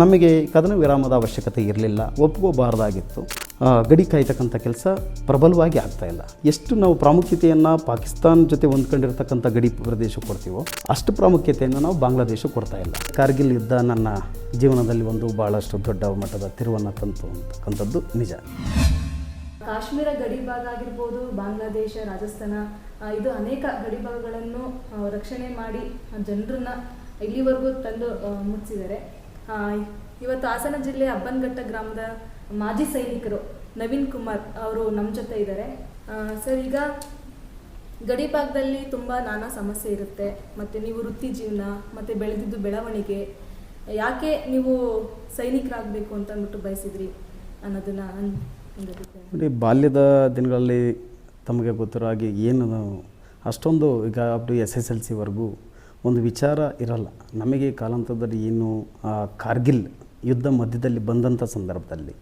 ನಮಗೆ ಕದನ ವಿರಾಮದ ಅವಶ್ಯಕತೆ ಇರಲಿಲ್ಲ, ಒಪ್ಕೋಬಾರ್ದಾಗಿತ್ತು. ಗಡಿ ಕಾಯ್ತಕ್ಕಂಥ ಕೆಲಸ ಪ್ರಬಲವಾಗಿ ಆಗ್ತಾ ಇಲ್ಲ. ಎಷ್ಟು ನಾವು ಪ್ರಾಮುಖ್ಯತೆಯನ್ನು ಪಾಕಿಸ್ತಾನ ಜೊತೆ ಹೊಂದ್ಕೊಂಡಿರ್ತಕ್ಕಂಥ ಗಡಿ ಪ್ರದೇಶಕ್ಕೆ ಕೊಡ್ತೀವೋ ಅಷ್ಟು ಪ್ರಾಮುಖ್ಯತೆಯನ್ನು ನಾವು ಬಾಂಗ್ಲಾದೇಶಕ್ಕೆ ಕೊಡ್ತಾ ಇಲ್ಲ. ಕಾರ್ಗಿಲ್ ಯುದ್ಧ ನನ್ನ ಜೀವನದಲ್ಲಿ ಒಂದು ಭಾಳಷ್ಟು ದೊಡ್ಡ ಮಟ್ಟದ ತಿರುವನ್ನು ತಂತು ಅಂತಕ್ಕಂಥದ್ದು ನಿಜ. ಕಾಶ್ಮೀರ ಗಡಿ ಭಾಗ ಆಗಿರ್ಬೋದು, ಬಾಂಗ್ಲಾದೇಶ, ರಾಜಸ್ಥಾನ ಇದು ಅನೇಕ ಗಡಿ ಭಾಗಗಳನ್ನು ರಕ್ಷಣೆ ಮಾಡಿ ಜನರನ್ನ ಇಲ್ಲಿವರೆಗೂ ತಂದು ಮುಚ್ಚಿದ್ದಾರೆ. ಇವತ್ತು ಹಾಸನ ಜಿಲ್ಲೆ ಅಬ್ಬನ್ಘಟ್ಟ ಗ್ರಾಮದ ಮಾಜಿ ಸೈನಿಕರು ನವೀನ್ ಕುಮಾರ್ ಅವರು ನಮ್ಮ ಜೊತೆ ಇದ್ದಾರೆ. ಸರ್, ಈಗ ಗಡಿ ಭಾಗದಲ್ಲಿ ತುಂಬ ನಾನಾ ಸಮಸ್ಯೆ ಇರುತ್ತೆ. ಮತ್ತು ನೀವು ವೃತ್ತಿ ಜೀವನ, ಮತ್ತು ಬೆಳೆದಿದ್ದು ಬೆಳವಣಿಗೆ, ಯಾಕೆ ನೀವು ಸೈನಿಕರಾಗಬೇಕು ಅಂತ ಅಂದ್ಬಿಟ್ಟು ಬಯಸಿದ್ರಿ ಅನ್ನೋದನ್ನು ನೋಡಿ, ಬಾಲ್ಯದ ದಿನಗಳಲ್ಲಿ ತಮಗೆ ಗೊತ್ತಿರೋ ಹಾಗೆ ಏನು ಅಷ್ಟೊಂದು ಈಗ up to S S L ಸಿವರೆಗೂ ಒಂದು ವಿಚಾರ ಇರಲ್ಲ. ನಮಗೆ ಕಾಲಾಂತರದಲ್ಲಿ ಏನು ಕಾರ್ಗಿಲ್ ಯುದ್ಧ ಮಧ್ಯದಲ್ಲಿ ಬಂದಂಥ ಸಂದರ್ಭದಲ್ಲಿ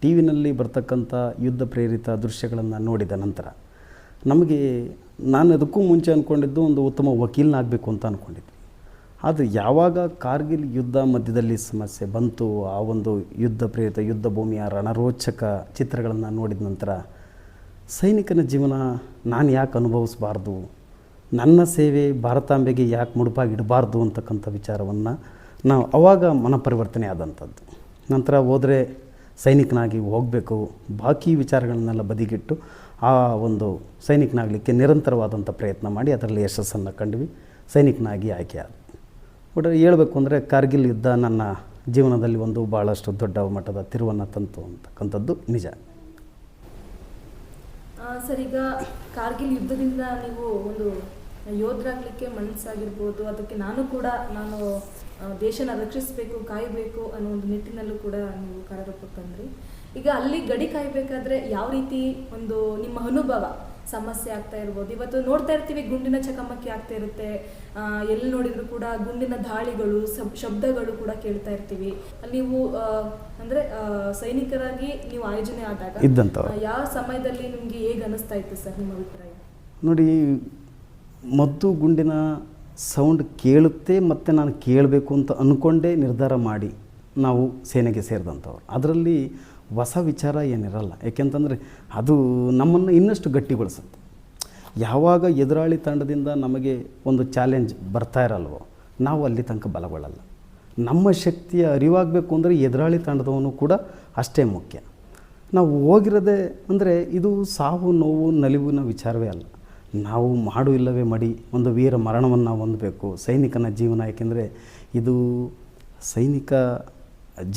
ಟಿ ವಿನಲ್ಲಿ ಬರ್ತಕ್ಕಂಥ ಯುದ್ಧ ಪ್ರೇರಿತ ದೃಶ್ಯಗಳನ್ನು ನೋಡಿದ ನಂತರ ನಮಗೆ, ನಾನು ಅದಕ್ಕೂ ಮುಂಚೆ ಅಂದ್ಕೊಂಡಿದ್ದು ಒಂದು ಉತ್ತಮ ವಕೀಲನಾಗಬೇಕು ಅಂತ ಅಂದ್ಕೊಂಡಿದ್ದೆ ಆದರೆ ಯಾವಾಗ ಕಾರ್ಗಿಲ್ ಯುದ್ಧ ಮಧ್ಯದಲ್ಲಿ ಸಮಸ್ಯೆ ಬಂತು, ಆ ಒಂದು ಯುದ್ಧ ಪ್ರೇರಿತ ಯುದ್ಧ ಭೂಮಿಯ ರಣರೋಚಕ ಚಿತ್ರಗಳನ್ನು ನೋಡಿದ ನಂತರ ಸೈನಿಕನ ಜೀವನ ನಾನು ಯಾಕೆ ಅನುಭವಿಸಬಾರ್ದು? ನನ್ನ ಸೇವೆ ಭಾರತಾಂಬೆಗೆ ಯಾಕೆ ಮುಡುಪಾಗಿಡಬಾರ್ದು ಅಂತಕ್ಕಂಥ ವಿಚಾರವನ್ನು ನಾವು ಅವಾಗ ಮನಪರಿವರ್ತನೆ ಆದಂಥದ್ದು. ನಂತರ ಹೋದರೆ ಸೈನಿಕನಾಗಿ ಹೋಗಬೇಕು, ಬಾಕಿ ವಿಚಾರಗಳನ್ನೆಲ್ಲ ಬದಿಗಿಟ್ಟು ಆ ಒಂದು ಸೈನಿಕನಾಗಲಿಕ್ಕೆ ನಿರಂತರವಾದಂಥ ಪ್ರಯತ್ನ ಮಾಡಿ ಅದರಲ್ಲಿ ಯಶಸ್ಸನ್ನು ಕಂಡ್ವಿ, ಸೈನಿಕನಾಗಿ ಆಯ್ಕೆ ಆದ ಬಟ್ ಹೇಳಬೇಕು ಅಂದರೆ ಕಾರ್ಗಿಲ್ ಯುದ್ಧ ನನ್ನ ಜೀವನದಲ್ಲಿ ಒಂದು ಭಾಳಷ್ಟು ದೊಡ್ಡ ಮಟ್ಟದ ತಿರುವನ್ನು ತಂತು ಅಂತಕ್ಕಂಥದ್ದು ನಿಜ. ಸರ್, ಈಗ ಕಾರ್ಗಿಲ್ ಯುದ್ಧದಿಂದ ನೀವು ಒಂದು ಯೋಧರಾಗಲಿಕ್ಕೆ ಮನಸ್ಸಾಗಿರ್ಬೋದು ಅದಕ್ಕೆ ನಾನು ಕೂಡ ನಾನು ದೇಶನ ರಕ್ಷಿಸಬೇಕು ಕಾಯಬೇಕು ಅನ್ನೋ ಒಂದು ನಿಟ್ಟಿನಲ್ಲೂ ಕೂಡ ನೀವು ಕಾರ್ಯರೂಪಕ್ಕೆ ತಂದ್ರಿ ಈಗ ಅಲ್ಲಿ ಗಡಿ ಕಾಯಬೇಕಾದ್ರೆ ಯಾವ ರೀತಿ ಒಂದು ನಿಮ್ಮ ಅನುಭವ ಸಮಸ್ಯೆ ಆಗ್ತಾ ಇರ್ಬೋದು? ಇವತ್ತು ನೋಡ್ತಾ ಇರ್ತೀವಿ ಗುಂಡಿನ ಚಕಮಕಿ ಆಗ್ತಾ ಇರುತ್ತೆ. ಆ, ಎಲ್ಲಿ ನೋಡಿದ್ರು ಕೂಡ ಗುಂಡಿನ ದಾಳಿಗಳು ಶಬ್ದಗಳು ಕೂಡ ಕೇಳ್ತಾ ಇರ್ತೀವಿ. ನೀವು ಅಂದ್ರೆ ಸೈನಿಕರಾಗಿ ನೀವು ಆಯೋಜನೆ ಆದಾಗ. ಯಾವ ಸಮಯದಲ್ಲಿ ನಿಮ್ಗೆ ಹೇಗೆ ಅನಿಸ್ತಾ ಇತ್ತು ಸರ್ ನಿಮ್ಮ ಅಭಿಪ್ರಾಯ? ನೋಡಿ ಮದ್ದು ಗುಂಡಿನ ಸೌಂಡ್ ಕೇಳುತ್ತೆ ಮತ್ತು ನಾನು ಕೇಳಬೇಕು ಅಂತ ಅಂದ್ಕೊಂಡೇ ನಿರ್ಧಾರ ಮಾಡಿ ನಾವು ಸೇನೆಗೆ ಸೇರಿದಂಥವ್ರು. ಅದರಲ್ಲಿ ಹೊಸ ವಿಚಾರ ಏನಿರಲ್ಲ. ಯಾಕೆಂತಂದರೆ ಅದು ನಮ್ಮನ್ನು ಇನ್ನಷ್ಟು ಗಟ್ಟಿಗೊಳಿಸುತ್ತೆ. ಯಾವಾಗ ಎದುರಾಳಿ ತಂಡದಿಂದ ನಮಗೆ ಒಂದು ಚಾಲೆಂಜ್ ಬರ್ತಾ ಇರಲ್ವೋ, ನಾವು ಅಲ್ಲಿ ತನಕ ಬಲಗೊಳ್ಳಲ್ಲ. ನಮ್ಮ ಶಕ್ತಿಯ ಅರಿವಾಗಬೇಕು ಅಂದರೆ ಎದುರಾಳಿ ತಂಡದವನು ಕೂಡ ಅಷ್ಟೇ ಮುಖ್ಯ. ನಾವು ಹೋಗಿರೋದೇ ಅಂದರೆ ಇದು ಸಾವು ನೋವು ನಲಿವಿನ ವಿಚಾರವೇ ಅಲ್ಲ. ನಾವು ಮಾಡು ಇಲ್ಲವೇ ಮಡಿ ಒಂದು ವೀರ ಮರಣವನ್ನು ಹೊಂದಬೇಕು. ಸೈನಿಕನ ಜೀವನ ಯಾಕೆಂದರೆ ಇದು ಸೈನಿಕ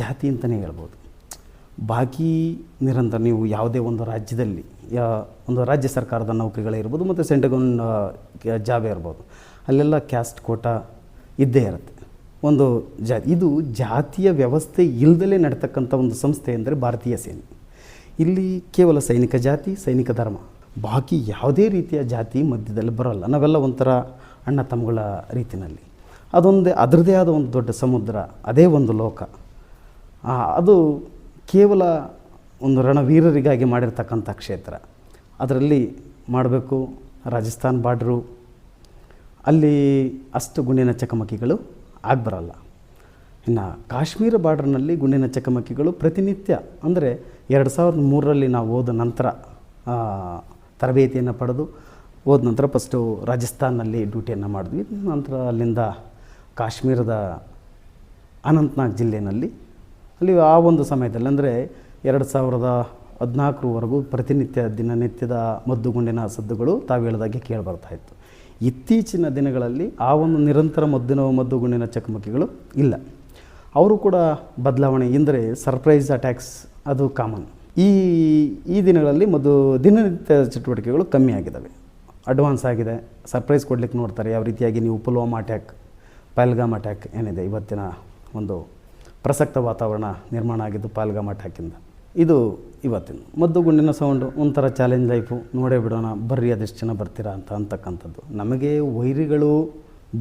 ಜಾತಿ ಅಂತಲೇ ಹೇಳ್ಬೋದು. ಬಾಕಿ ನಿರಂತರ ನೀವು ಯಾವುದೇ ಒಂದು ರಾಜ್ಯದಲ್ಲಿ, ಯಾ ಒಂದು ರಾಜ್ಯ ಸರ್ಕಾರದ ನೌಕರಿಗಳೇ ಇರ್ಬೋದು ಮತ್ತು ಸೆಂಟ್ರಲ್ ಗೌರ್ಮೆಂಟ್ ಜಾಬೇ ಇರ್ಬೋದು. ಅಲ್ಲೆಲ್ಲ ಕ್ಯಾಸ್ಟ್ ಕೋಟ ಇದ್ದೇ ಇರುತ್ತೆ. ಒಂದು ಜಾ, ಇದು ಜಾತಿಯ ವ್ಯವಸ್ಥೆ ಇಲ್ಲದಲೇ ನಡ್ತಕ್ಕಂಥ ಒಂದು ಸಂಸ್ಥೆ ಅಂದರೆ ಭಾರತೀಯ ಸೇನೆ. ಇಲ್ಲಿ ಕೇವಲ ಸೈನಿಕ ಜಾತಿ, ಸೈನಿಕ ಧರ್ಮ. ಬಾಕಿ ಯಾವುದೇ ರೀತಿಯ ಜಾತಿ ಮಧ್ಯದಲ್ಲಿ ಬರೋಲ್ಲ. ನಾವೆಲ್ಲ ಒಂಥರ ಅಣ್ಣ ತಮ್ಮಗಳ ರೀತಿಯಲ್ಲಿ. ಅದೊಂದೇ ಅದರದೇ ಆದ ಒಂದು ದೊಡ್ಡ ಸಮುದ್ರ, ಅದೇ ಒಂದು ಲೋಕ. ಅದು ಕೇವಲ ಒಂದು ರಣವೀರರಿಗಾಗಿ ಮಾಡಿರ್ತಕ್ಕಂಥ ಕ್ಷೇತ್ರ. ಅದರಲ್ಲಿ ಮಾಡಬೇಕು ರಾಜಸ್ಥಾನ್ ಬಾರ್ಡ್ರು ಅಲ್ಲಿ ಅಷ್ಟು ಗುಂಡಿನ ಚಕಮಕಿಗಳು ಆಗ್ಬರಲ್ಲ. ಇನ್ನು ಕಾಶ್ಮೀರ ಬಾರ್ಡ್ರ್ನಲ್ಲಿ ಗುಂಡಿನ ಚಕಮಕಿಗಳು ಪ್ರತಿನಿತ್ಯ. ಅಂದರೆ ಎರಡು ಸಾವಿರದ ಮೂರರಲ್ಲಿ ನಾವು ಹೋದ ನಂತರ ತರಬೇತಿಯನ್ನು ಪಡೆದು ಹೋದ ನಂತರ ಫಸ್ಟು ರಾಜಸ್ಥಾನಲ್ಲಿ ಡ್ಯೂಟಿಯನ್ನು ಮಾಡಿದ್ವಿ. ನಂತರ ಅಲ್ಲಿಂದ ಕಾಶ್ಮೀರದ ಅನಂತನಾಗ್ ಜಿಲ್ಲೆಯಲ್ಲಿ ಅಲ್ಲಿ ಆ ಒಂದು ಸಮಯದಲ್ಲಿ ಅಂದರೆ ಎರಡು ಸಾವಿರದ ಹದಿನಾಲ್ಕರವರೆಗೂ ಪ್ರತಿನಿತ್ಯ ದಿನನಿತ್ಯದ ಮದ್ದುಗುಂಡಿನ ಸದ್ದುಗಳು ತಾವು ಹೇಳಿದಾಗೆ ಕೇಳಿಬರ್ತಾಯಿತ್ತು ಇತ್ತೀಚಿನ ದಿನಗಳಲ್ಲಿ ಆ ಒಂದು ನಿರಂತರ ಮದ್ದಿನ ಮದ್ದುಗುಂಡಿನ ಚಕಮಕಿಗಳು ಇಲ್ಲ. ಅವರು ಕೂಡ ಬದಲಾವಣೆ ಎಂದರೆ ಸರ್ಪ್ರೈಸ್ ಅಟ್ಯಾಕ್ಸ್ ಅದು ಕಾಮನ್ ಈ ಈ ದಿನಗಳಲ್ಲಿ ಮದ್ದು ದಿನನಿತ್ಯ ಚಟುವಟಿಕೆಗಳು ಕಮ್ಮಿ ಆಗಿದ್ದಾವೆ. ಅಡ್ವಾನ್ಸ್ ಆಗಿದೆ. ಸರ್ಪ್ರೈಸ್ ಕೊಡ್ಲಿಕ್ಕೆ ನೋಡ್ತಾರೆ. ಯಾವ ರೀತಿಯಾಗಿ ನೀವು ಪುಲ್ವಾಮಾ ಅಟ್ಯಾಕ್ ಪಾಲ್ಗಾಮ್ ಅಟ್ಯಾಕ್ ಏನಿದೆ, ಇವತ್ತಿನ ಒಂದು ಪ್ರಸಕ್ತ ವಾತಾವರಣ ನಿರ್ಮಾಣ ಆಗಿದ್ದು ಪಾಲ್ಗಾಮ್ ಅಟ್ಯಾಕಿಂದ ಇದು. ಇವತ್ತಿನ. ಮದ್ದು ಗುಂಡಿನ ಸೌಂಡು ಒಂಥರ ಚಾಲೆಂಜ್ ಲೈಫು ನೋಡೇ ಬಿಡೋಣ. ಬರ್ರಿ, ಅದೆಷ್ಟು ಜನ ಬರ್ತೀರಾ ಅಂತ ಅಂತಕ್ಕಂಥದ್ದು. ನಮಗೆ ವೈರಿಗಳು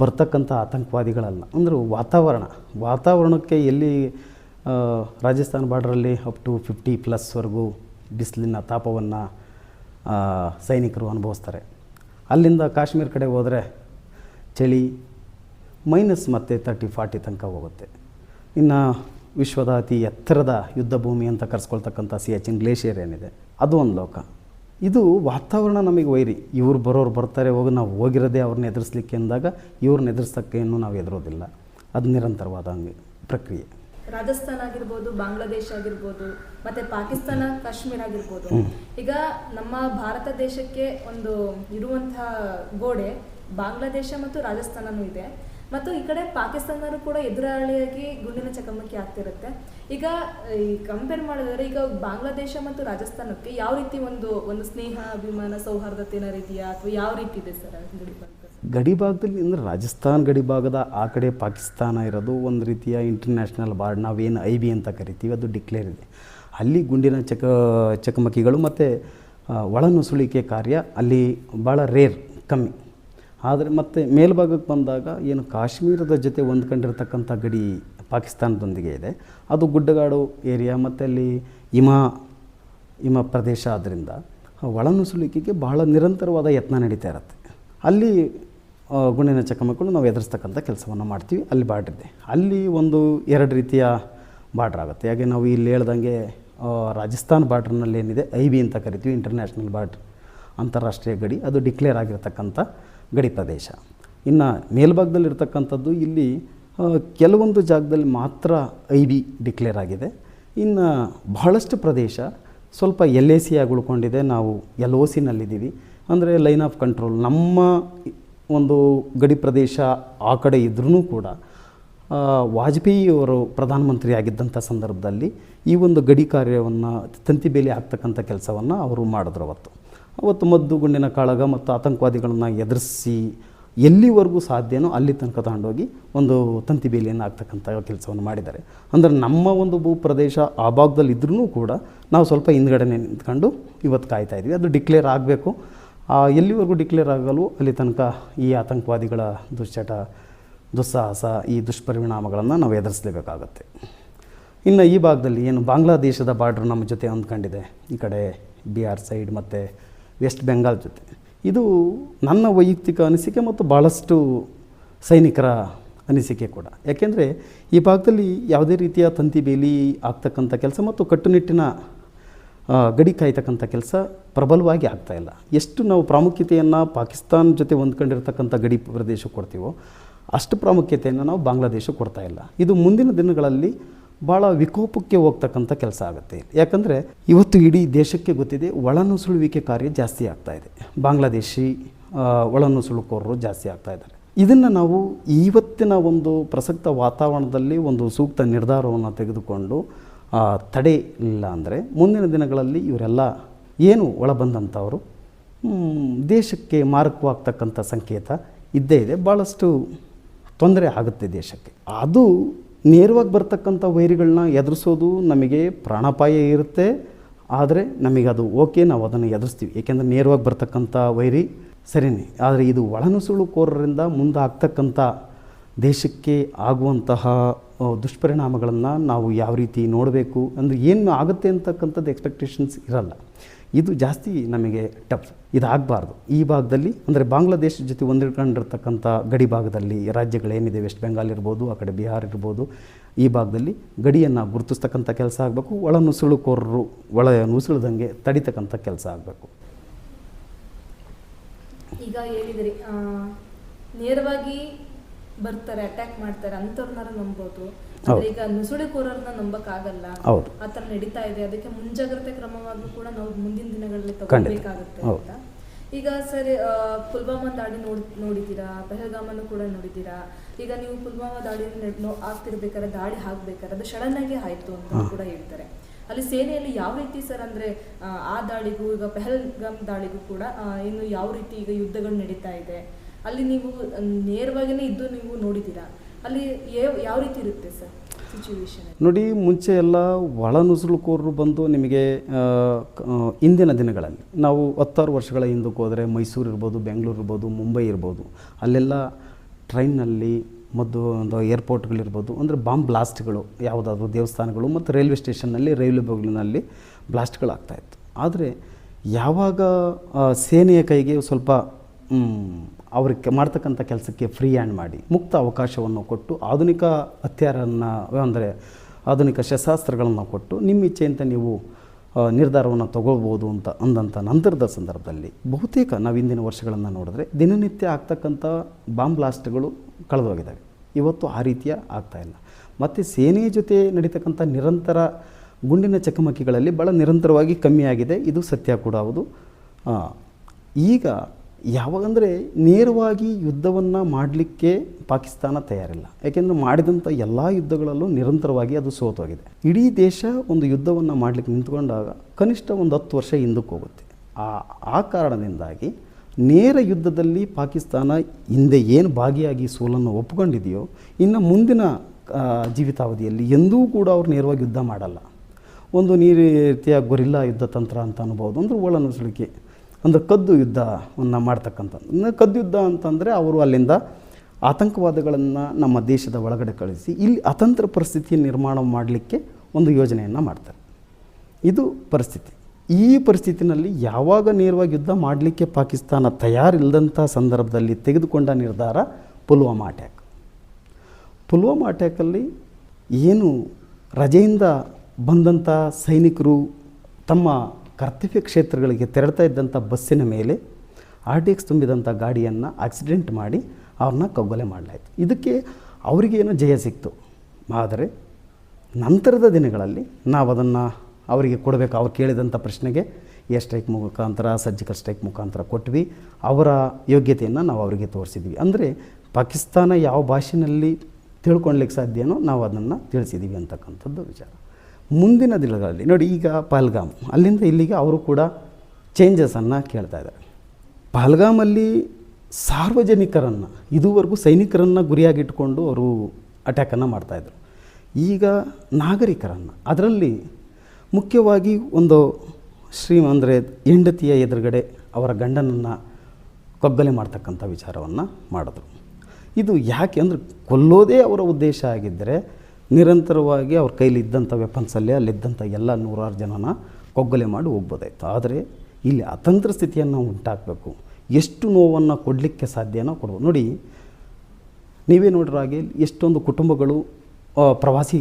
ಬರ್ತಕ್ಕಂಥ ಆತಂಕವಾದಿಗಳಲ್ಲ. ಅಂದರೆ ವಾತಾವರಣ, ವಾತಾವರಣಕ್ಕೆ ಎಲ್ಲಿ ರಾಜಸ್ಥಾನ್ ಬಾರ್ಡ್ರಲ್ಲಿ ಅಪ್ ಟು ಫಿಫ್ಟಿ ಪ್ಲಸ್ವರೆಗೂ ಬಿಸಿಲಿನ ತಾಪವನ್ನು ಸೈನಿಕರು ಅನುಭವಿಸ್ತಾರೆ. ಅಲ್ಲಿಂದ ಕಾಶ್ಮೀರ ಕಡೆ ಹೋದರೆ ಚಳಿ ಮೈನಸ್ ಮತ್ತು ತರ್ಟಿ ಫಾರ್ಟಿ ತನಕ ಹೋಗುತ್ತೆ. ಇನ್ನು ವಿಶ್ವದ ಅತಿ ಎತ್ತರದ ಯುದ್ಧ ಭೂಮಿ ಅಂತ ಕರೆಸ್ಕೊಳ್ತಕ್ಕಂಥ ಸಿಯಾಚಿನ್ ಗ್ಲೇಷಿಯರ್ ಏನಿದೆ, ಅದು ಒಂದು ಲೋಕ. ಇದು ವಾತಾವರಣ ನಮಗೆ ವೈರಿ. ಇವ್ರು ಬರೋರು ಬರ್ತಾರೆ, ಹೋಗಿ ನಾವು ಹೋಗಿರೋದೇ ಅವ್ರನ್ನ ಎದುರಿಸ್ಲಿಕ್ಕೆ ಅಂದಾಗ ಇವ್ರನ್ನ ಎದುರಿಸ್ತಕ್ಕೇನು ನಾವು ಎದುರೋದಿಲ್ಲ. ಅದು ನಿರಂತರವಾದ ಪ್ರಕ್ರಿಯೆ. ರಾಜಸ್ಥಾನ ಆಗಿರ್ಬೋದು ಬಾಂಗ್ಲಾದೇಶ ಆಗಿರ್ಬೋದು ಮತ್ತೆ ಪಾಕಿಸ್ತಾನ ಕಾಶ್ಮೀರ ಆಗಿರ್ಬೋದು. ಈಗ ನಮ್ಮ ಭಾರತ ದೇಶಕ್ಕೆ ಒಂದು ಇರುವಂತಹ ಗೋಡೆ ಬಾಂಗ್ಲಾದೇಶ ಮತ್ತು ರಾಜಸ್ಥಾನನೂ ಇದೆ. ಮತ್ತು ಈ ಕಡೆ ಪಾಕಿಸ್ತಾನರು ಕೂಡ ಎದುರಾಳಿಯಾಗಿ ಗುಂಡಿನ ಚಕಮಕಿ ಆಗ್ತಿರುತ್ತೆ. ಈಗ ಈ ಕಂಪೇರ್ ಮಾಡಿದ್ರೆ ಈಗ ಬಾಂಗ್ಲಾದೇಶ ಮತ್ತು ರಾಜಸ್ಥಾನಕ್ಕೆ ಯಾವ ರೀತಿ ಒಂದು ಒಂದು ಸ್ನೇಹ ಅಭಿಮಾನ ಸೌಹಾರ್ದತೆನ ರೀತಿಯ ಅಥವಾ ಯಾವ ರೀತಿ ಇದೆ ಸರ್? ಗಡಿ ಭಾಗದಲ್ಲಿ ಅಂದರೆ ರಾಜಸ್ಥಾನ್ ಗಡಿ ಭಾಗದ ಆ ಕಡೆ ಪಾಕಿಸ್ತಾನ ಇರೋದು ಒಂದು ರೀತಿಯ ಇಂಟರ್ನ್ಯಾಷನಲ್ ಬಾರ್ಡ್ ನಾವೇನು ಐ ಬಿ ಅಂತ ಕರಿತೀವಿ, ಅದು ಡಿಕ್ಲೇರ್ ಇದೆ. ಅಲ್ಲಿ ಗುಂಡಿನ ಚಕ, ಚಕಮಕಿಗಳು ಮತ್ತು ಒಳನುಸುಳಿಕೆ ಕಾರ್ಯ ಅಲ್ಲಿ ಭಾಳ ರೇರ್ ಕಮ್ಮಿ. ಆದರೆ ಮತ್ತೆ ಮೇಲ್ಭಾಗಕ್ಕೆ ಬಂದಾಗ ಏನು ಕಾಶ್ಮೀರದ ಜೊತೆ ಹೊಂದ್ಕೊಂಡಿರ್ತಕ್ಕಂಥ ಗಡಿ ಪಾಕಿಸ್ತಾನದೊಂದಿಗೆ ಇದೆ. ಅದು ಗುಡ್ಡಗಾಡು ಏರಿಯಾ ಮತ್ತು ಅಲ್ಲಿ ಹಿಮ ಹಿಮ ಪ್ರದೇಶ ಆದ್ದರಿಂದ ಒಳನುಸುಳಿಕೆಗೆ ಬಹಳ ನಿರಂತರವಾದ ಯತ್ನ ನಡೀತಾ ಇರುತ್ತೆ. ಅಲ್ಲಿ ಗುಂಡಿನ ಚಕಮಕಿಗಳು ನಾವು ಎದುರಿಸ್ತಕ್ಕಂಥ ಕೆಲಸವನ್ನು ಮಾಡ್ತೀವಿ. ಅಲ್ಲಿ ಬಾರ್ಡ್ರ್ ಇದೆ. ಅಲ್ಲಿ ಒಂದು ಎರಡು ರೀತಿಯ ಬಾರ್ಡ್ರ್ ಆಗುತ್ತೆ. ಹಾಗೆ ನಾವು ಇಲ್ಲಿ ಹೇಳ್ದಂಗೆ ರಾಜಸ್ಥಾನ್ ಬಾರ್ಡ್ರ್ನಲ್ಲಿ ಏನಿದೆ? ಐ ಬಿ ಅಂತ ಕರಿತೀವಿ, ಇಂಟರ್ನ್ಯಾಷನಲ್ ಬಾರ್ಡ್ರ್. ಅಂತಾರಾಷ್ಟ್ರೀಯ ಗಡಿ. ಅದು ಡಿಕ್ಲೇರ್ ಆಗಿರತಕ್ಕಂಥ ಗಡಿ ಪ್ರದೇಶ. ಇನ್ನು ಮೇಲ್ಭಾಗದಲ್ಲಿರ್ತಕ್ಕಂಥದ್ದು ಇಲ್ಲಿ ಕೆಲವೊಂದು ಜಾಗದಲ್ಲಿ ಮಾತ್ರ ಐ ಬಿ ಡಿಕ್ಲೇರ್ ಆಗಿದೆ. ಇನ್ನು ಬಹಳಷ್ಟು ಪ್ರದೇಶ ಸ್ವಲ್ಪ ಎಲ್ ಎ ಸಿ ಆಗಿ ಉಳ್ಕೊಂಡಿದೆ. ನಾವು ಎಲ್ ಒ ಸಿನಲ್ಲಿದ್ದೀವಿ ಅಂದರೆ ಲೈನ್ ಆಫ್ ಕಂಟ್ರೋಲ್ ನಮ್ಮ ಒಂದು ಗಡಿ ಪ್ರದೇಶ ಆ ಕಡೆ ಇದ್ರೂ ಕೂಡ ವಾಜಪೇಯಿಯವರು ಪ್ರಧಾನಮಂತ್ರಿ ಆಗಿದ್ದಂಥ ಸಂದರ್ಭದಲ್ಲಿ ಈ ಒಂದು ಗಡಿ ಕಾರ್ಯವನ್ನು ತಂತಿ ಬೇಲಿ ಆಗ್ತಕ್ಕಂಥ ಕೆಲಸವನ್ನು ಅವರು ಮಾಡಿದ್ರು ಅವತ್ತು. ಅವತ್ತು ಮದ್ದು ಗುಂಡಿನ ಕಾಳಗ ಮತ್ತು ಆತಂಕವಾದಿಗಳನ್ನು ಎದುರಿಸಿ ಎಲ್ಲಿವರೆಗೂ ಸಾಧ್ಯನೋ ಅಲ್ಲಿ ತನಕ ತಗೊಂಡೋಗಿ ಒಂದು ತಂತಿ ಬೇಲಿಯನ್ನು ಆಗ್ತಕ್ಕಂಥ ಕೆಲಸವನ್ನು ಮಾಡಿದ್ದಾರೆ. ಅಂದರೆ ನಮ್ಮ ಒಂದು ಭೂ ಪ್ರದೇಶ ಆ ಭಾಗದಲ್ಲಿ ಇದ್ರೂ ಕೂಡ ನಾವು ಸ್ವಲ್ಪ ಹಿಂದ್ಗಡೆನೆ ನಿಂತ್ಕೊಂಡು ಇವತ್ತು ಕಾಯ್ತಾ ಇದ್ದೀವಿ ಅದು ಡಿಕ್ಲೇರ್ ಆಗಬೇಕು. ಎಲ್ಲಿವರೆಗೂ ಡಿಕ್ಲೇರ್ ಆಗಲ್ವೋ ಅಲ್ಲಿ ತನಕ ಈ ಆತಂಕವಾದಿಗಳ ದುಶ್ಚಟ, ದುಸ್ಸಾಹಸ, ಈ ದುಷ್ಪರಿಣಾಮಗಳನ್ನು ನಾವು ಎದುರಿಸಲೇಬೇಕಾಗತ್ತೆ. ಇನ್ನು ಈ ಭಾಗದಲ್ಲಿ ಏನು ಬಾಂಗ್ಲಾದೇಶದ ಬಾರ್ಡ್ರ್ ನಮ್ಮ ಜೊತೆ ಅಂದ್ಕೊಂಡಿದೆ ಈ ಕಡೆ ಬಿಹಾರ್ ಸೈಡ್ ಮತ್ತು ವೆಸ್ಟ್ ಬೆಂಗಾಲ್ ಜೊತೆ. ಇದು ನನ್ನ ವೈಯಕ್ತಿಕ ಅನಿಸಿಕೆ ಮತ್ತು ಭಾಳಷ್ಟು ಸೈನಿಕರ ಅನಿಸಿಕೆ ಕೂಡ. ಯಾಕೆಂದರೆ ಈ ಭಾಗದಲ್ಲಿ ಯಾವುದೇ ರೀತಿಯ ತಂತಿ ಬೇಲಿ ಆಗ್ತಕ್ಕಂಥ ಕೆಲಸ ಮತ್ತು ಕಟ್ಟುನಿಟ್ಟಿನ ಗಡಿ ಕಾಯ್ತಕ್ಕಂಥ ಕೆಲಸ ಪ್ರಬಲವಾಗಿ ಆಗ್ತಾ ಇಲ್ಲ. ಎಷ್ಟು ನಾವು ಪ್ರಾಮುಖ್ಯತೆಯನ್ನು ಪಾಕಿಸ್ತಾನ ಜೊತೆ ಹೊಂದ್ಕೊಂಡಿರ್ತಕ್ಕಂಥ ಗಡಿ ಪ್ರದೇಶಕ್ಕೆ ಕೊಡ್ತೀವೋ ಅಷ್ಟು ಪ್ರಾಮುಖ್ಯತೆಯನ್ನು ನಾವು ಬಾಂಗ್ಲಾದೇಶಕ್ಕೆ ಕೊಡ್ತಾ ಇಲ್ಲ. ಇದು ಮುಂದಿನ ದಿನಗಳಲ್ಲಿ ಭಾಳ ವಿಕೋಪಕ್ಕೆ ಹೋಗ್ತಕ್ಕಂಥ ಕೆಲಸ ಆಗುತ್ತೆ. ಯಾಕಂದರೆ ಇವತ್ತು ಇಡೀ ದೇಶಕ್ಕೆ ಗೊತ್ತಿದೆ ಒಳನುಸುಳುವಿಕೆ ಕಾರ್ಯ ಜಾಸ್ತಿ ಆಗ್ತಾ ಇದೆ. ಬಾಂಗ್ಲಾದೇಶಿ ಒಳನುಸುಳುಕೋರರು ಜಾಸ್ತಿ ಆಗ್ತಾ ಇದ್ದಾರೆ. ಇದನ್ನು ನಾವು ಇವತ್ತಿನ ಒಂದು ಪ್ರಸಕ್ತ ವಾತಾವರಣದಲ್ಲಿ ಒಂದು ಸೂಕ್ತ ನಿರ್ಧಾರವನ್ನು ತೆಗೆದುಕೊಂಡು ತಡೆ ಇಲ್ಲ ಅಂದರೆ ಮುಂದಿನ ದಿನಗಳಲ್ಲಿ ಇವರೆಲ್ಲ ಏನು ಒಳಬಂದಂಥವರು? ದೇಶಕ್ಕೆ ಮಾರಕವಾಗ್ತಕ್ಕಂಥ ಸಂಕೇತ ಇದ್ದೇ ಇದೆ. ಭಾಳಷ್ಟು ತೊಂದರೆ ಆಗುತ್ತೆ ದೇಶಕ್ಕೆ. ಅದು ನೇರವಾಗಿ ಬರ್ತಕ್ಕಂಥ ವೈರಿಗಳನ್ನ ಎದುರಿಸೋದು ನಮಗೆ ಪ್ರಾಣಾಪಾಯ ಇರುತ್ತೆ. ಆದರೆ ನಮಗೆ ಅದು ಓಕೆ, ನಾವು ಅದನ್ನು ಎದುರಿಸ್ತೀವಿ. ಏಕೆಂದರೆ ನೇರವಾಗಿ ಬರ್ತಕ್ಕಂಥ ವೈರಿ ಸರಿಯೇ ಆದರೆ ಇದು ಒಳನುಸುಳುಕೋರರಿಂದ ಮುಂದೆ ಆಗ್ತಕ್ಕಂಥ ದೇಶಕ್ಕೆ ಆಗುವಂತಹ ದುಷ್ಪರಿಣಾಮಗಳನ್ನು ನಾವು ಯಾವ ರೀತಿ ನೋಡಬೇಕು ಅಂದರೆ ಏನು ಆಗುತ್ತೆ ಅಂತಕ್ಕಂಥದ್ದು ಎಕ್ಸ್ಪೆಕ್ಟೇಷನ್ಸ್ ಇರಲ್ಲ. ಇದು ಜಾಸ್ತಿ ನಮಗೆ ಟಫ್ ಇದಾಗಬಾರ್ದು. ಈ ಭಾಗದಲ್ಲಿ, ಅಂದರೆ ಬಾಂಗ್ಲಾದೇಶ ಜೊತೆ ಹೊಂದಿಕೊಂಡಿರ್ತಕ್ಕಂಥ ಗಡಿ ಭಾಗದಲ್ಲಿ ರಾಜ್ಯಗಳೇನಿದೆ ವೆಸ್ಟ್ ಬೆಂಗಾಲ್ ಇರ್ಬೋದು, ಆ ಕಡೆ ಬಿಹಾರ್ ಇರ್ಬೋದು, ಈ ಭಾಗದಲ್ಲಿ ಗಡಿಯನ್ನು ಗುರುತಿಸ್ತಕ್ಕಂಥ ಕೆಲಸ ಆಗಬೇಕು ಒಳ ನುಸುಳುಕೋರರು ಒಳ ನುಸುಳ್ದಂಗೆ ತಡಿತಕ್ಕಂಥ ಕೆಲಸ ಆಗಬೇಕು. ಈಗ ಹೇಳಿದ್ರಿ ನೇರವಾಗಿ ಬರ್ತಾರೆ ಅಟ್ಯಾಕ್ ಮಾಡ್ತಾರೆ ಅಂಥವ್ರನ್ನಾರ ನಂಬೋದು. ಈಗ ನುಸುಳುಕೋರರನ್ನ ನಂಬಕ್ ಆಗಲ್ಲ ಆ ಥರ ನಡೀತಾ ಇದೆ. ಅದಕ್ಕೆ ಮುಂಜಾಗ್ರತೆ ಕ್ರಮವಾಗಿ ಕೂಡ ನಾವು ಮುಂದಿನ ದಿನಗಳಲ್ಲಿ ತಗೋಬೇಕಾಗುತ್ತೆ ಅಂತ. ಈಗ ಸರಿ ಪುಲ್ವಾಮಾ ದಾಳಿ ನೋಡ್ ನೋಡಿದ್ದೀರಾ? ಪಹಲ್ಗಾಮನ್ನು ಕೂಡ ನೋಡಿದ್ದೀರಾ? ಈಗ ನೀವು ಪುಲ್ವಾಮಾ ದಾಳಿ ಆಗ್ತಿರ್ಬೇಕಾದ್ರೆ ದಾಳಿ ಹಾಕ್ಬೇಕಾದ್ರೆ ಅದು ಸಡನ್ ಆಗಿ ಆಯ್ತು ಅಂತ ಕೂಡ ಹೇಳ್ತಾರೆ. ಅಲ್ಲಿ ಸೇನೆಯಲ್ಲಿ ಯಾವ ರೀತಿ ಸರ್ ಅಂದ್ರೆ ಆ ದಾಳಿಗೂ ಈಗ ಪೆಹಲ್ಗಾಮ್ ದಾಳಿಗೂ ಕೂಡ ಇನ್ನು ಯಾವ ರೀತಿ ಈಗ ಯುದ್ಧಗಳು ನಡೀತಾ ಇದೆ? ಅಲ್ಲಿ ನೀವು ನೇರವಾಗಿ ಇದ್ದು ನೀವು ನೋಡಿದ್ದೀರಾ? ಅಲ್ಲಿ ಯಾವ- ರೀತಿ ಇರುತ್ತೆ ಸರ್ ನೋಡಿ, ಮುಂಚೆ ಎಲ್ಲ ಒಳ ನುಸುಳುಕೋರರು ಬಂದು ನಿಮಗೆ ಇಂದಿನ ದಿನಗಳಲ್ಲಿ, ನಾವು ಹತ್ತಾರು ವರ್ಷಗಳ ಹಿಂದಕ್ಕೆ ಹೋದರೆ ಮೈಸೂರು ಇರ್ಬೋದು, ಬೆಂಗಳೂರು ಇರ್ಬೋದು, ಮುಂಬೈ ಇರ್ಬೋದು, ಅಲ್ಲೆಲ್ಲ ಟ್ರೈನ್ನಲ್ಲಿ ಮತ್ತು ಒಂದು ಏರ್ಪೋರ್ಟ್ಗಳಿರ್ಬೋದು, ಅಂದರೆ ಬಾಂಬ್ ಬ್ಲಾಸ್ಟ್ಗಳು, ಯಾವುದಾದ್ರು ದೇವಸ್ಥಾನಗಳು ಮತ್ತು ರೈಲ್ವೆ ಸ್ಟೇಷನ್ನಲ್ಲಿ, ರೈಲ್ವೆ ಬಗ್ಲಿನಲ್ಲಿ ಬ್ಲಾಸ್ಟ್ಗಳಾಗ್ತಾಯಿತ್ತು ಆದರೆ ಯಾವಾಗ ಸೇನೆಯ ಕೈಗೆ ಸ್ವಲ್ಪ ಅವ್ರಿಗೆ ಮಾಡ್ತಕ್ಕಂಥ ಕೆಲಸಕ್ಕೆ ಫ್ರೀ ಹ್ಯಾಂಡ್ ಮಾಡಿ, ಮುಕ್ತ ಅವಕಾಶವನ್ನು ಕೊಟ್ಟು ಆಧುನಿಕ ಹತ್ಯಾರನ್ನು ಅಂದರೆ ಆಧುನಿಕ ಶಸ್ತ್ರಾಸ್ತ್ರಗಳನ್ನು ಕೊಟ್ಟು ನಿಮ್ಮ ಇಚ್ಛೆಯಿಂದ ನೀವು ನಿರ್ಧಾರವನ್ನು ತಗೊಳ್ಬೋದು ಅಂತ ಅಂದಂಥ ನಂತರದ ಸಂದರ್ಭದಲ್ಲಿ ಬಹುತೇಕ ನಾವು ಇಂದಿನ ವರ್ಷಗಳನ್ನು ನೋಡಿದ್ರೆ ದಿನನಿತ್ಯ ಆಗ್ತಕ್ಕಂಥ ಬಾಂಬ್ ಬ್ಲಾಸ್ಟ್ಗಳು ಕಳೆದೋಗಿದ್ದಾವೆ. ಇವತ್ತು ಆ ರೀತಿಯ ಆಗ್ತಾ ಇಲ್ಲ. ಮತ್ತು ಸೇನೆಯ ಜೊತೆ ನಡೀತಕ್ಕಂಥ ನಿರಂತರ ಗುಂಡಿನ ಚಕಮಕಿಗಳಲ್ಲಿ ಭಾಳ ನಿರಂತರವಾಗಿ ಕಮ್ಮಿಯಾಗಿದೆ. ಇದು ಸತ್ಯ ಕೂಡ ಹೌದು. ಈಗ ಯಾವಾಗಂದರೆ ನೇರವಾಗಿ ಯುದ್ಧವನ್ನು ಮಾಡಲಿಕ್ಕೆ ಪಾಕಿಸ್ತಾನ ತಯಾರಿಲ್ಲ. ಯಾಕೆಂದರೆ ಮಾಡಿದಂಥ ಎಲ್ಲ ಯುದ್ಧಗಳಲ್ಲೂ ನಿರಂತರವಾಗಿ ಅದು ಸೋತೋಗಿದೆ. ಇಡೀ ದೇಶ ಒಂದು ಯುದ್ಧವನ್ನು ಮಾಡಲಿಕ್ಕೆ ನಿಂತ್ಕೊಂಡಾಗ ಕನಿಷ್ಠ ಒಂದು ಹತ್ತು ವರ್ಷ ಹಿಂದಕ್ಕೆ ಹೋಗುತ್ತೆ. ಆ ಆ ಕಾರಣದಿಂದಾಗಿ ನೇರ ಯುದ್ಧದಲ್ಲಿ ಪಾಕಿಸ್ತಾನ ಹಿಂದೆ ಏನು ಭಾಗಿಯಾಗಿ ಸೋಲನ್ನು ಒಪ್ಕೊಂಡಿದೆಯೋ, ಇನ್ನು ಮುಂದಿನ ಜೀವಿತಾವಧಿಯಲ್ಲಿ ಎಂದೂ ಕೂಡ ಅವ್ರು ನೇರವಾಗಿ ಯುದ್ಧ ಮಾಡಲ್ಲ. ಒಂದು ನೀರು ರೀತಿಯ ಗೊರಿಲ್ಲಾ ಯುದ್ಧ ತಂತ್ರ ಅಂತ ಅನ್ಬೋದು, ಅಂದರೆ ಒಳನುಸುಳಿಕೆ. ಅಂದರೆ ಕದ್ದು ಯುದ್ಧವನ್ನು ಮಾಡ್ತಕ್ಕಂಥದ್ದು. ಕದ್ದು ಯುದ್ಧ ಅಂತಂದರೆ ಅವರು ಅಲ್ಲಿಂದ ಆತಂಕವಾದಗಳನ್ನು ನಮ್ಮ ದೇಶದ ಒಳಗಡೆ ಕಳಿಸಿ, ಇಲ್ಲಿ ಅತಂತ್ರ ಪರಿಸ್ಥಿತಿ ನಿರ್ಮಾಣ ಮಾಡಲಿಕ್ಕೆ ಒಂದು ಯೋಜನೆಯನ್ನು ಮಾಡ್ತಾರೆ. ಇದು ಪರಿಸ್ಥಿತಿ. ಈ ಪರಿಸ್ಥಿತಿನಲ್ಲಿ ಯಾವಾಗ ನೇರವಾಗಿ ಯುದ್ಧ ಮಾಡಲಿಕ್ಕೆ ಪಾಕಿಸ್ತಾನ ತಯಾರಿಲ್ಲದಂಥ ಸಂದರ್ಭದಲ್ಲಿ ತೆಗೆದುಕೊಂಡ ನಿರ್ಧಾರ ಪುಲ್ವಾಮಾ ಅಟ್ಯಾಕ್. ಪುಲ್ವಾಮಾ ಅಟ್ಯಾಕಲ್ಲಿ ಏನು ರಜೆಯಿಂದ ಬಂದಂಥ ಸೈನಿಕರು ತಮ್ಮ ಕರ್ತವ್ಯ ಕ್ಷೇತ್ರಗಳಿಗೆ ತೆರಳ್ತಾ ಇದ್ದಂಥ ಬಸ್ಸಿನ ಮೇಲೆ ಆರ್ ಟಿ ಎಕ್ಸ್ ತುಂಬಿದಂಥ ಗಾಡಿಯನ್ನು ಆಕ್ಸಿಡೆಂಟ್ ಮಾಡಿ ಅವ್ರನ್ನ ಕಗ್ಗೊಲೆ ಮಾಡಲಾಯಿತು. ಇದಕ್ಕೆ ಅವರಿಗೇನೋ ಜಯ ಸಿಕ್ತು. ಆದರೆ ನಂತರದ ದಿನಗಳಲ್ಲಿ ನಾವು ಅದನ್ನು ಅವರಿಗೆ ಕೊಡಬೇಕು, ಅವ್ರು ಕೇಳಿದಂಥ ಪ್ರಶ್ನೆಗೆ ಏರ್ ಸ್ಟ್ರೈಕ್ ಮುಖಾಂತರ, ಸರ್ಜಿಕಲ್ ಸ್ಟ್ರೈಕ್ ಮುಖಾಂತರ ಕೊಟ್ವಿ. ಅವರ ಯೋಗ್ಯತೆಯನ್ನು ನಾವು ಅವರಿಗೆ ತೋರಿಸಿದ್ವಿ. ಅಂದರೆ ಪಾಕಿಸ್ತಾನ ಯಾವ ಭಾಷೆಯಲ್ಲಿ ತಿಳ್ಕೊಳ್ಲಿಕ್ಕೆ ಸಾಧ್ಯನೋ ನಾವು ಅದನ್ನು ತಿಳಿಸಿದ್ದೀವಿ ಅಂತಕ್ಕಂಥದ್ದು ವಿಚಾರ. ಮುಂದಿನ ದಿನಗಳಲ್ಲಿ, ನೋಡಿ ಈಗ ಪಹಲ್ಗಾಮ್, ಅಲ್ಲಿಂದ ಇಲ್ಲಿಗೆ ಅವರು ಕೂಡ ಚೇಂಜಸನ್ನು ಕೇಳ್ತಾ ಇದ್ದಾರೆ. ಪಹಲ್ಗಾಮಲ್ಲಿ ಸಾರ್ವಜನಿಕರನ್ನು, ಇದುವರೆಗೂ ಸೈನಿಕರನ್ನು ಗುರಿಯಾಗಿಟ್ಟುಕೊಂಡು ಅವರು ಅಟ್ಯಾಕನ್ನು ಮಾಡ್ತಾಯಿದ್ರು ಈಗ ನಾಗರಿಕರನ್ನು, ಅದರಲ್ಲಿ ಮುಖ್ಯವಾಗಿ ಒಂದು ಶ್ರೀ ಅಂದರೆ ಹೆಂಡತಿಯ ಎದುರುಗಡೆ ಅವರ ಗಂಡನನ್ನು ಕಗ್ಗಲೆ ಮಾಡ್ತಕ್ಕಂಥ ವಿಚಾರವನ್ನು ಮಾಡಿದ್ರು. ಇದು ಯಾಕೆ ಅಂದರೆ ಕೊಲ್ಲೋದೇ ಅವರ ಉದ್ದೇಶ ಆಗಿದ್ದರೆ ನಿರಂತರವಾಗಿ ಅವ್ರ ಕೈಲಿದ್ದಂಥ ವೆಪನ್ಸಲ್ಲೇ ಅಲ್ಲಿದ್ದಂಥ ಎಲ್ಲ ನೂರಾರು ಜನನ ಕೊಗ್ಗಲೆ ಮಾಡಿ ಹೋಗ್ಬೋದಾಯ್ತು. ಆದರೆ ಇಲ್ಲಿ ಅತಂತ್ರ ಸ್ಥಿತಿಯನ್ನು ಉಂಟಾಗಬೇಕು ಎಷ್ಟು ನೋವನ್ನು ಕೊಡಲಿಕ್ಕೆ ಸಾಧ್ಯನೋ ಕೊಡ್ಬೋದು. ನೋಡಿ, ನೀವೇ ನೋಡಿರೋ ಹಾಗೆ ಎಷ್ಟೊಂದು ಕುಟುಂಬಗಳು ಪ್ರವಾಸಿ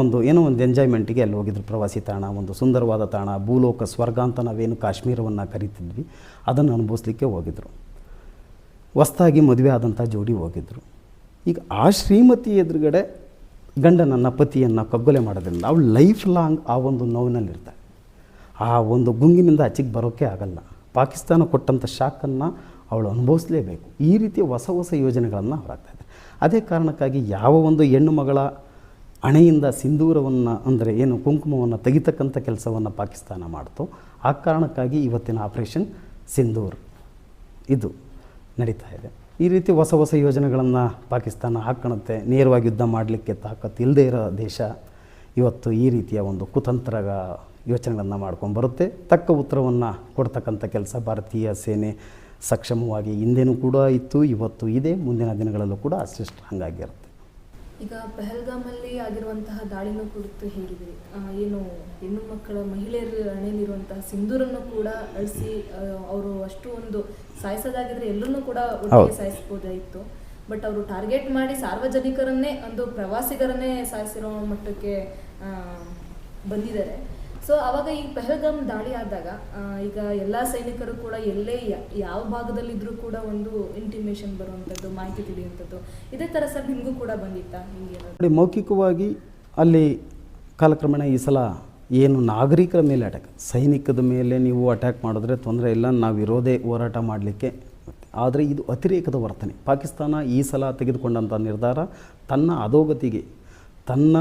ಒಂದು ಏನೋ ಒಂದು ಎಂಜಾಯ್ಮೆಂಟಿಗೆ ಅಲ್ಲಿ ಹೋಗಿದ್ರು. ಪ್ರವಾಸಿ ತಾಣ, ಒಂದು ಸುಂದರವಾದ ತಾಣ, ಭೂಲೋಕ ಸ್ವರ್ಗ ಅಂತ ನಾವೇನು ಕಾಶ್ಮೀರವನ್ನು ಕರಿತಿದ್ವಿ. ಅದನ್ನು ಅನುಭವಿಸ್ಲಿಕ್ಕೆ ಹೋಗಿದ್ರು. ಹೊಸ್ತಾಗಿ ಮದುವೆ ಆದಂಥ ಜೋಡಿ ಹೋಗಿದ್ರು. ಈಗ ಆ ಶ್ರೀಮತಿ ಎದುರುಗಡೆ ಗಂಡನನ್ನು, ಪತಿಯನ್ನು ಕಗ್ಗೊಲೆ ಮಾಡೋದ್ರಿಂದ ಅವಳು ಲೈಫ್ ಲಾಂಗ್ ಆ ಒಂದು ನೋವಿನಲ್ಲಿರ್ತಾಳೆ. ಆ ಒಂದು ಗುಂಗಿನಿಂದ ಆಚೆಗೆ ಬರೋಕ್ಕೆ ಆಗಲ್ಲ. ಪಾಕಿಸ್ತಾನ ಕೊಟ್ಟಂಥ ಶಾಕನ್ನು ಅವಳು ಅನುಭವಿಸಲೇಬೇಕು. ಈ ರೀತಿಯ ಹೊಸ ಹೊಸ ಯೋಜನೆಗಳನ್ನು ಹೊರಾಗ್ತಾ ಇದ್ದಾರೆ ಅದೇ ಕಾರಣಕ್ಕಾಗಿ ಯಾವ ಒಂದು ಹೆಣ್ಣು ಮಗಳ ಹಣೆಯಿಂದ ಸಿಂಧೂರವನ್ನು, ಅಂದರೆ ಏನು ಕುಂಕುಮವನ್ನು ತೆಗಿತಕ್ಕಂಥ ಕೆಲಸವನ್ನು ಪಾಕಿಸ್ತಾನ ಮಾಡ್ತು, ಆ ಕಾರಣಕ್ಕಾಗಿ ಇವತ್ತಿನ ಆಪರೇಷನ್ ಸಿಂಧೂರ್ ಇದು ನಡೀತಾ ಇದೆ. ಈ ರೀತಿ ಹೊಸ ಹೊಸ ಯೋಜನೆಗಳನ್ನು ಪಾಕಿಸ್ತಾನ ಹಾಕ್ಕೊಳುತ್ತೆ ನೇರವಾಗಿ ಯುದ್ಧ ಮಾಡಲಿಕ್ಕೆ ತಾಕತ್ತು ಇಲ್ಲದೇ ಇರೋ ದೇಶ ಇವತ್ತು ಈ ರೀತಿಯ ಒಂದು ಕುತಂತ್ರ ಯೋಚನೆಗಳನ್ನು ಮಾಡ್ಕೊಂಡು ಬರುತ್ತೆ. ತಕ್ಕ ಉತ್ತರವನ್ನು ಕೊಡ್ತಕ್ಕಂಥ ಕೆಲಸ ಭಾರತೀಯ ಸೇನೆ ಸಕ್ಷಮವಾಗಿ ಹಿಂದೆನೂ ಕೂಡ ಇತ್ತು, ಇವತ್ತು ಇದೆ, ಮುಂದಿನ ದಿನಗಳಲ್ಲೂ ಕೂಡ ಅಷ್ಟೇ ಸ್ಟ್ರಾಂಗ್ ಈಗ ಪಹಲ್ಗಾಮಲ್ಲಿ ಆಗಿರುವಂತಹ ದಾಳಿನೂ ಕುರಿತು ಹೇಗಿದೆ ಏನು ಹೆಣ್ಣು ಮಕ್ಕಳ ಮಹಿಳೆಯರ ಹಣೆಯಲ್ಲಿರುವಂತಹ ಸಿಂಧೂರನ್ನು ಕೂಡ ಅಳಿಸಿ ಅವರು ಅಷ್ಟು ಒಂದು ಸಾಯಿಸೋದಾಗಿದ್ರೆ ಎಲ್ಲರನ್ನೂ ಕೂಡ ಒಟ್ಟಿಗೆ. ಸಾಯಿಸ್ಬೋದಾಯಿತು ಬಟ್ ಅವರು ಟಾರ್ಗೆಟ್ ಮಾಡಿ ಸಾರ್ವಜನಿಕರನ್ನೇ ಒಂದು ಪ್ರವಾಸಿಗರನ್ನೇ ಸಾಯಿಸಿರೋ ಮಟ್ಟಕ್ಕೆ ಬಂದಿದ್ದಾರೆ. ಸೊ ಅವಾಗ ಈ ಪೆಹಲ್ಗಾಮ್ ದಾಳಿ ಆದಾಗ ಈಗ ಎಲ್ಲ ಸೈನಿಕರು ಕೂಡ ಎಲ್ಲೇ ಯಾವ ಭಾಗದಲ್ಲಿದ್ರೂ ಕೂಡ ಒಂದು ಇಂಟಿಮೇಷನ್ ಬರುವಂಥದ್ದು, ಮಾಹಿತಿ ತಿಳಿಯುವಂಥದ್ದು. ಇದೇ ಥರ ಸರ್ ನಿಮಗೂ ಕೂಡ ಬಂದಿತ್ತಾ? ನೋಡಿ, ಮೌಖಿಕವಾಗಿ ಅಲ್ಲಿ ಕಾಲಕ್ರಮೇಣ ಈ ಸಲ ಏನು ನಾಗರಿಕರ ಮೇಲೆ ಅಟ್ಯಾಕ್ ಸೈನಿಕದ ಮೇಲೆ ನೀವು ಅಟ್ಯಾಕ್ ಮಾಡಿದ್ರೆ ತೊಂದರೆ ಇಲ್ಲ, ನಾವು ಇರೋದೇ ಹೋರಾಟ ಮಾಡಲಿಕ್ಕೆ. ಆದರೆ ಇದು ಅತಿರೇಕದ ವರ್ತನೆ. ಪಾಕಿಸ್ತಾನ ಈ ಸಲ ತೆಗೆದುಕೊಂಡಂಥ ನಿರ್ಧಾರ ತನ್ನ ಅಧೋಗತಿಗೆ, ತನ್ನ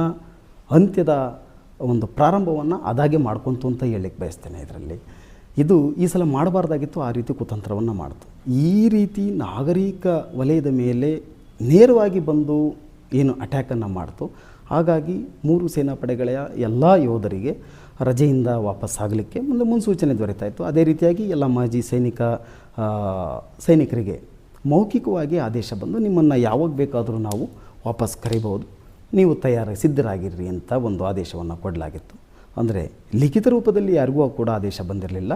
ಅಂತ್ಯದ ಒಂದು ಪ್ರಾರಂಭವನ್ನು ಅದಾಗೆ ಮಾಡ್ಕೊಂತು ಅಂತ ಹೇಳಲಿಕ್ಕೆ ಬಯಸ್ತೇನೆ ಇದರಲ್ಲಿ. ಇದು ಈ ಸಲ ಮಾಡಬಾರ್ದಾಗಿತ್ತು, ಆ ರೀತಿ ಕುತಂತ್ರವನ್ನು ಮಾಡ್ತು. ಈ ರೀತಿ ನಾಗರಿಕ ವಲಯದ ಮೇಲೆ ನೇರವಾಗಿ ಬಂದು ಏನು ಅಟ್ಯಾಕನ್ನು ಮಾಡ್ತು. ಹಾಗಾಗಿ ಮೂರು ಸೇನಾಪಡೆಗಳ ಎಲ್ಲ ಯೋಧರಿಗೆ ರಜೆಯಿಂದ ವಾಪಸ್ ಆಗಲಿಕ್ಕೆ ಮುಂದೆ ಮುನ್ಸೂಚನೆ ದೊರೆತಾ ಅದೇ ರೀತಿಯಾಗಿ ಎಲ್ಲ ಮಾಜಿ ಸೈನಿಕ ಸೈನಿಕರಿಗೆ ಮೌಖಿಕವಾಗಿ ಆದೇಶ ಬಂದು ನಿಮ್ಮನ್ನು ಯಾವಾಗ ಬೇಕಾದರೂ ನಾವು ವಾಪಸ್ ಕರಿಬೋದು ನೀವು ತಯಾರ, ಸಿದ್ಧರಾಗಿರ್ರಿ ಅಂತ ಒಂದು ಆದೇಶವನ್ನು ಕೊಡಲಾಗಿತ್ತು. ಅಂದರೆ ಲಿಖಿತ ರೂಪದಲ್ಲಿ ಯಾರಿಗೂ ಕೂಡ ಆದೇಶ ಬಂದಿರಲಿಲ್ಲ.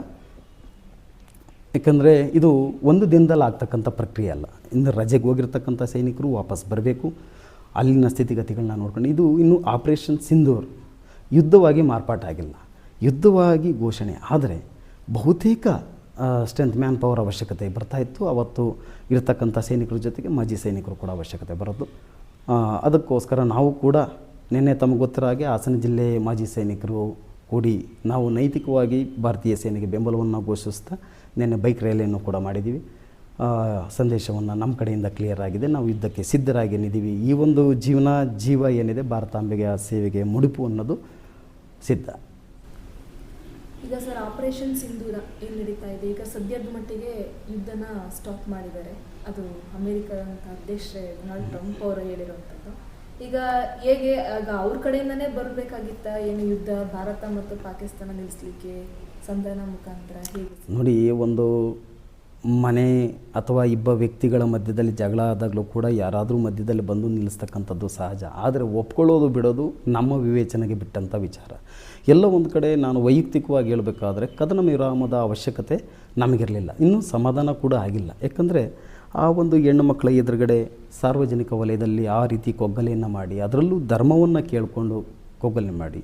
ಯಾಕಂದರೆ ಇದು ಒಂದು ದಿನದಲ್ಲಿ ಆಗ್ತಕ್ಕಂಥ ಪ್ರಕ್ರಿಯೆ ಅಲ್ಲ. ಇನ್ನು ರಜೆಗೆ ಹೋಗಿರ್ತಕ್ಕಂಥ ಸೈನಿಕರು ವಾಪಸ್ ಬರಬೇಕು. ಅಲ್ಲಿನ ಸ್ಥಿತಿಗತಿಗಳನ್ನ ನೋಡ್ಕೊಂಡು ಇದು ಇನ್ನು ಆಪರೇಷನ್ ಸಿಂಧೂರ್. ಯುದ್ಧವಾಗಿ ಮಾರ್ಪಾಟಾಗಿಲ್ಲ ಯುದ್ಧವಾಗಿ ಘೋಷಣೆ. ಆದರೆ ಬಹುತೇಕ ಸ್ಟ್ರೆಂತ್ ಮ್ಯಾನ್ ಪವರ್ ಅವಶ್ಯಕತೆ ಬರ್ತಾ ಇತ್ತು. ಅವತ್ತು ಇರತಕ್ಕಂಥ ಸೈನಿಕರ ಜೊತೆಗೆ ಮಾಜಿ ಸೈನಿಕರು ಕೂಡ ಅವಶ್ಯಕತೆ ಬರೋದು. ಅದಕ್ಕೋಸ್ಕರ ನಾವು ಕೂಡ ನಿನ್ನೆ ತಮಗೆ ಗೊತ್ತಿರೋ ಹಾಗೆ ಹಾಸನ ಜಿಲ್ಲೆ ಮಾಜಿ ಸೈನಿಕರು ಕೂಡಿ ನಾವು ನೈತಿಕವಾಗಿ ಭಾರತೀಯ ಸೇನೆಗೆ ಬೆಂಬಲವನ್ನು ಘೋಷಿಸ್ತಾ ನಿನ್ನೆ ಬೈಕ್ ರ್ಯಾಲಿಯನ್ನು ಕೂಡ ಮಾಡಿದ್ದೀವಿ. ಸಂದೇಶವನ್ನು ನಮ್ಮ ಕಡೆಯಿಂದ ಕ್ಲಿಯರ್ ಆಗಿದೆ. ನಾವು ಯುದ್ಧಕ್ಕೆ ಸಿದ್ಧರಾಗಿ ನಿದ್ದೀವಿ. ಈ ಒಂದು ಜೀವನ, ಜೀವ ಏನಿದೆ ಭಾರತಾಂಬೆಗೆ ಆ ಸೇವೆಗೆ ಮುಡಿಪು ಅನ್ನೋದು ಸಿದ್ಧ. ಈಗ ಸರ್ ಆಪರೇಷನ್ ಸಿಂಧೂರ ಏನು ನಡೀತಾ ಇದೆ? ಈಗ ಸದ್ಯದ ಮಟ್ಟಿಗೆ ಯುದ್ಧನ ಸ್ಟಾಪ್ ಮಾಡಿದ್ದಾರೆ. ಅದು ಅಮೇರಿಕಾದಂಥ ಅಧ್ಯಕ್ಷ ಡೊನಾಲ್ಡ್ ಟ್ರಂಪ್ ಅವರು ಹೇಳಿರುವಂಥದ್ದು. ಈಗ ಹೇಗೆ ಆಗ ಅವ್ರ ಕಡೆಯಿಂದನೇ ಬರಬೇಕಾಗಿತ್ತ ಏನು ಯುದ್ಧ? ಭಾರತ ಮತ್ತು ಪಾಕಿಸ್ತಾನ ನಿಲ್ಲಿಸಲಿಕ್ಕೆ ಸಂಧಾನ ಮುಖಾಂತರ ಹೇಗೆ ನೋಡಿ ಒಂದು ಮನೆ ಅಥವಾ ಇಬ್ಬ ವ್ಯಕ್ತಿಗಳ ಮಧ್ಯದಲ್ಲಿ ಜಗಳ ಆದಾಗಲೂ ಕೂಡ ಯಾರಾದರೂ ಮಧ್ಯದಲ್ಲಿ ಬಂದು ನಿಲ್ಲಿಸ್ತಕ್ಕಂಥದ್ದು ಸಹಜ. ಆದರೆ ಒಪ್ಕೊಳ್ಳೋದು ಬಿಡೋದು ನಮ್ಮ ವಿವೇಚನೆಗೆ ಬಿಟ್ಟಂಥ ವಿಚಾರ. ಎಲ್ಲ ಒಂದು ಕಡೆ ನಾನು ವೈಯಕ್ತಿಕವಾಗಿ ಹೇಳಬೇಕಾದ್ರೆ ಕದನ ವಿರಾಮದ ಅವಶ್ಯಕತೆ ನಮಗಿರಲಿಲ್ಲ. ಇನ್ನೂ ಸಮಾಧಾನ ಕೂಡ ಆಗಿಲ್ಲ. ಯಾಕಂದರೆ ಆ ಒಂದು ಹೆಣ್ಣು ಮಕ್ಕಳ ಎದುರುಗಡೆ ಸಾರ್ವಜನಿಕ ವಲಯದಲ್ಲಿ ಆ ರೀತಿ ಕೊಗ್ಗಲೆಯನ್ನು ಮಾಡಿ, ಅದರಲ್ಲೂ ಧರ್ಮವನ್ನು ಕೇಳಿಕೊಂಡು ಕೊಗ್ಗಲೆ ಮಾಡಿ.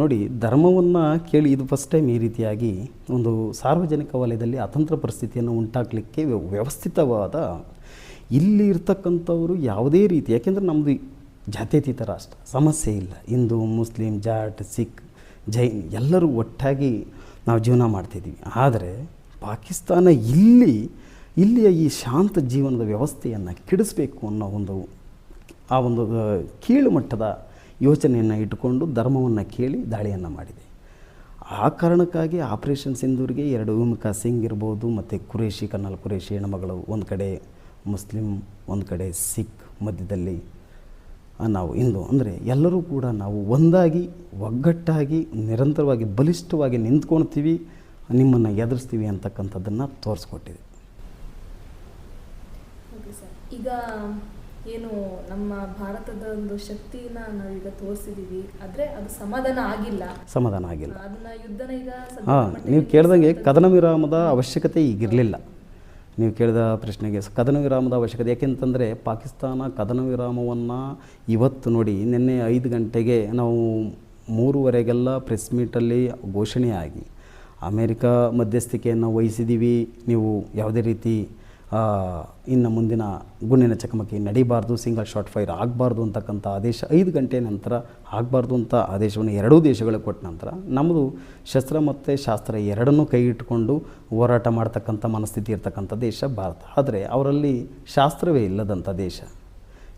ನೋಡಿ, ಧರ್ಮವನ್ನು ಕೇಳಿ ಇದು ಫಸ್ಟ್ ಟೈಮ್ ಈ ರೀತಿಯಾಗಿ ಒಂದು ಸಾರ್ವಜನಿಕ ವಲಯದಲ್ಲಿ ಅತಂತ್ರ ಪರಿಸ್ಥಿತಿಯನ್ನು ಉಂಟಾಗಲಿಕ್ಕೆ ವ್ಯವಸ್ಥಿತವಾದ ಇಲ್ಲಿ ಇರ್ತಕ್ಕಂಥವರು ಯಾವುದೇ ರೀತಿ, ಯಾಕೆಂದರೆ ನಮ್ಮದು ಜಾತ್ಯತೀತ ರಾಷ್ಟ್ರ, ಸಮಸ್ಯೆ ಇಲ್ಲ. ಹಿಂದೂ, ಮುಸ್ಲಿಂ, ಜಾಟ್, ಸಿಖ್, ಜೈನ್ ಎಲ್ಲರೂ ಒಟ್ಟಾಗಿ ನಾವು ಜೀವನ ಮಾಡ್ತಿದ್ದೀವಿ. ಆದರೆ ಪಾಕಿಸ್ತಾನ ಇಲ್ಲಿ, ಇಲ್ಲಿಯ ಈ ಶಾಂತ ಜೀವನದ ವ್ಯವಸ್ಥೆಯನ್ನು ಕೆಡಿಸ್ಬೇಕು ಅನ್ನೋ ಒಂದು ಆ ಒಂದು ಕೀಳುಮಟ್ಟದ ಕೀಳು ಮಟ್ಟದ ಯೋಚನೆಯನ್ನು ಇಟ್ಟುಕೊಂಡು ಧರ್ಮವನ್ನು ಕೇಳಿ ದಾಳಿಯನ್ನು ಮಾಡಿದೆ. ಆ ಕಾರಣಕ್ಕಾಗಿ ಆಪರೇಷನ್ ಸಿಂಧೂರಿಗೆ ಎರಡು ವಿಮುಖ ಸಿಂಗ್ ಇರ್ಬೋದು, ಮತ್ತು ಕುರೇಶಿ ಕನ್ನಲ್ ಕುರೇಶಿ ಹೆಣ್ಮಗಳು, ಒಂದು ಕಡೆ ಮುಸ್ಲಿಂ, ಒಂದು ಕಡೆ ಸಿಖ್ ಮಧ್ಯದಲ್ಲಿ ನಾವು ಹಿಂದೂ. ಅಂದರೆ ಎಲ್ಲರೂ ಕೂಡ ನಾವು ಒಂದಾಗಿ, ಒಗ್ಗಟ್ಟಾಗಿ, ನಿರಂತರವಾಗಿ, ಬಲಿಷ್ಠವಾಗಿ ನಿಂತ್ಕೊಳ್ತೀವಿ, ನಿಮ್ಮನ್ನು ಎದುರಿಸ್ತೀವಿ ಅಂತಕ್ಕಂಥದ್ದನ್ನು ತೋರಿಸ್ಕೊಟ್ಟಿದೆ. ಈಗ ಏನು ನಮ್ಮ ಭಾರತದ ಒಂದು ಶಕ್ತಿನ ನಾವೀಗ ತೋರಿಸಿದೀವಿ ಆದರೆ ಅದು ಸಮಾಧಾನ ಆಗಿಲ್ಲ. ಸಮಾಧಾನ ಆಗಿಲ್ಲ. ಅದನ್ನ ಯುದ್ಧನ ಈಗ ಹಾ ನೀವು ಕೇಳ್ದಂಗೆ ಕದನ ವಿರಾಮದ ಅವಶ್ಯಕತೆ ಈಗಿರಲಿಲ್ಲ. ನೀವು ಕೇಳಿದ ಪ್ರಶ್ನೆಗೆ ಕದನ ವಿರಾಮದ ಅವಶ್ಯಕತೆ ಯಾಕೆಂತಂದರೆ ಪಾಕಿಸ್ತಾನ ಕದನ ವಿರಾಮವನ್ನು ಇವತ್ತು ನೋಡಿ ನಿನ್ನೆ ಐದು ಗಂಟೆಗೆ ನಾವು ಮೂರುವರೆಗೆಲ್ಲ ಪ್ರೆಸ್ ಮೀಟಲ್ಲಿ ಘೋಷಣೆಯಾಗಿ ಅಮೇರಿಕಾ ಮಧ್ಯಸ್ಥಿಕೆಯನ್ನು ವಹಿಸಿದ್ದೀವಿ ನೀವು ಯಾವುದೇ ರೀತಿ ಇನ್ನು ಮುಂದಿನ ಗುಂಡಿನ ಚಕಮಕಿ ನಡೀಬಾರ್ದು, ಸಿಂಗಲ್ ಶಾರ್ಟ್ ಫೈರ್ ಆಗಬಾರ್ದು ಅಂತಕ್ಕಂಥ ಆದೇಶ ಐದು ಗಂಟೆ ನಂತರ ಆಗಬಾರ್ದು ಅಂತ ಆದೇಶವನ್ನು ಎರಡೂ ದೇಶಗಳು ಕೊಟ್ಟ ನಂತರ ನಮ್ಮದು ಶಸ್ತ್ರ ಮತ್ತು ಶಾಸ್ತ್ರ ಎರಡನ್ನೂ ಕೈ ಇಟ್ಟುಕೊಂಡು ಹೋರಾಟ ಮಾಡ್ತಕ್ಕಂಥ ಮನಸ್ಥಿತಿ ಇರ್ತಕ್ಕಂಥ ದೇಶ ಭಾರತ. ಆದರೆ ಅವರಲ್ಲಿ ಶಾಸ್ತ್ರವೇ ಇಲ್ಲದಂಥ ದೇಶ.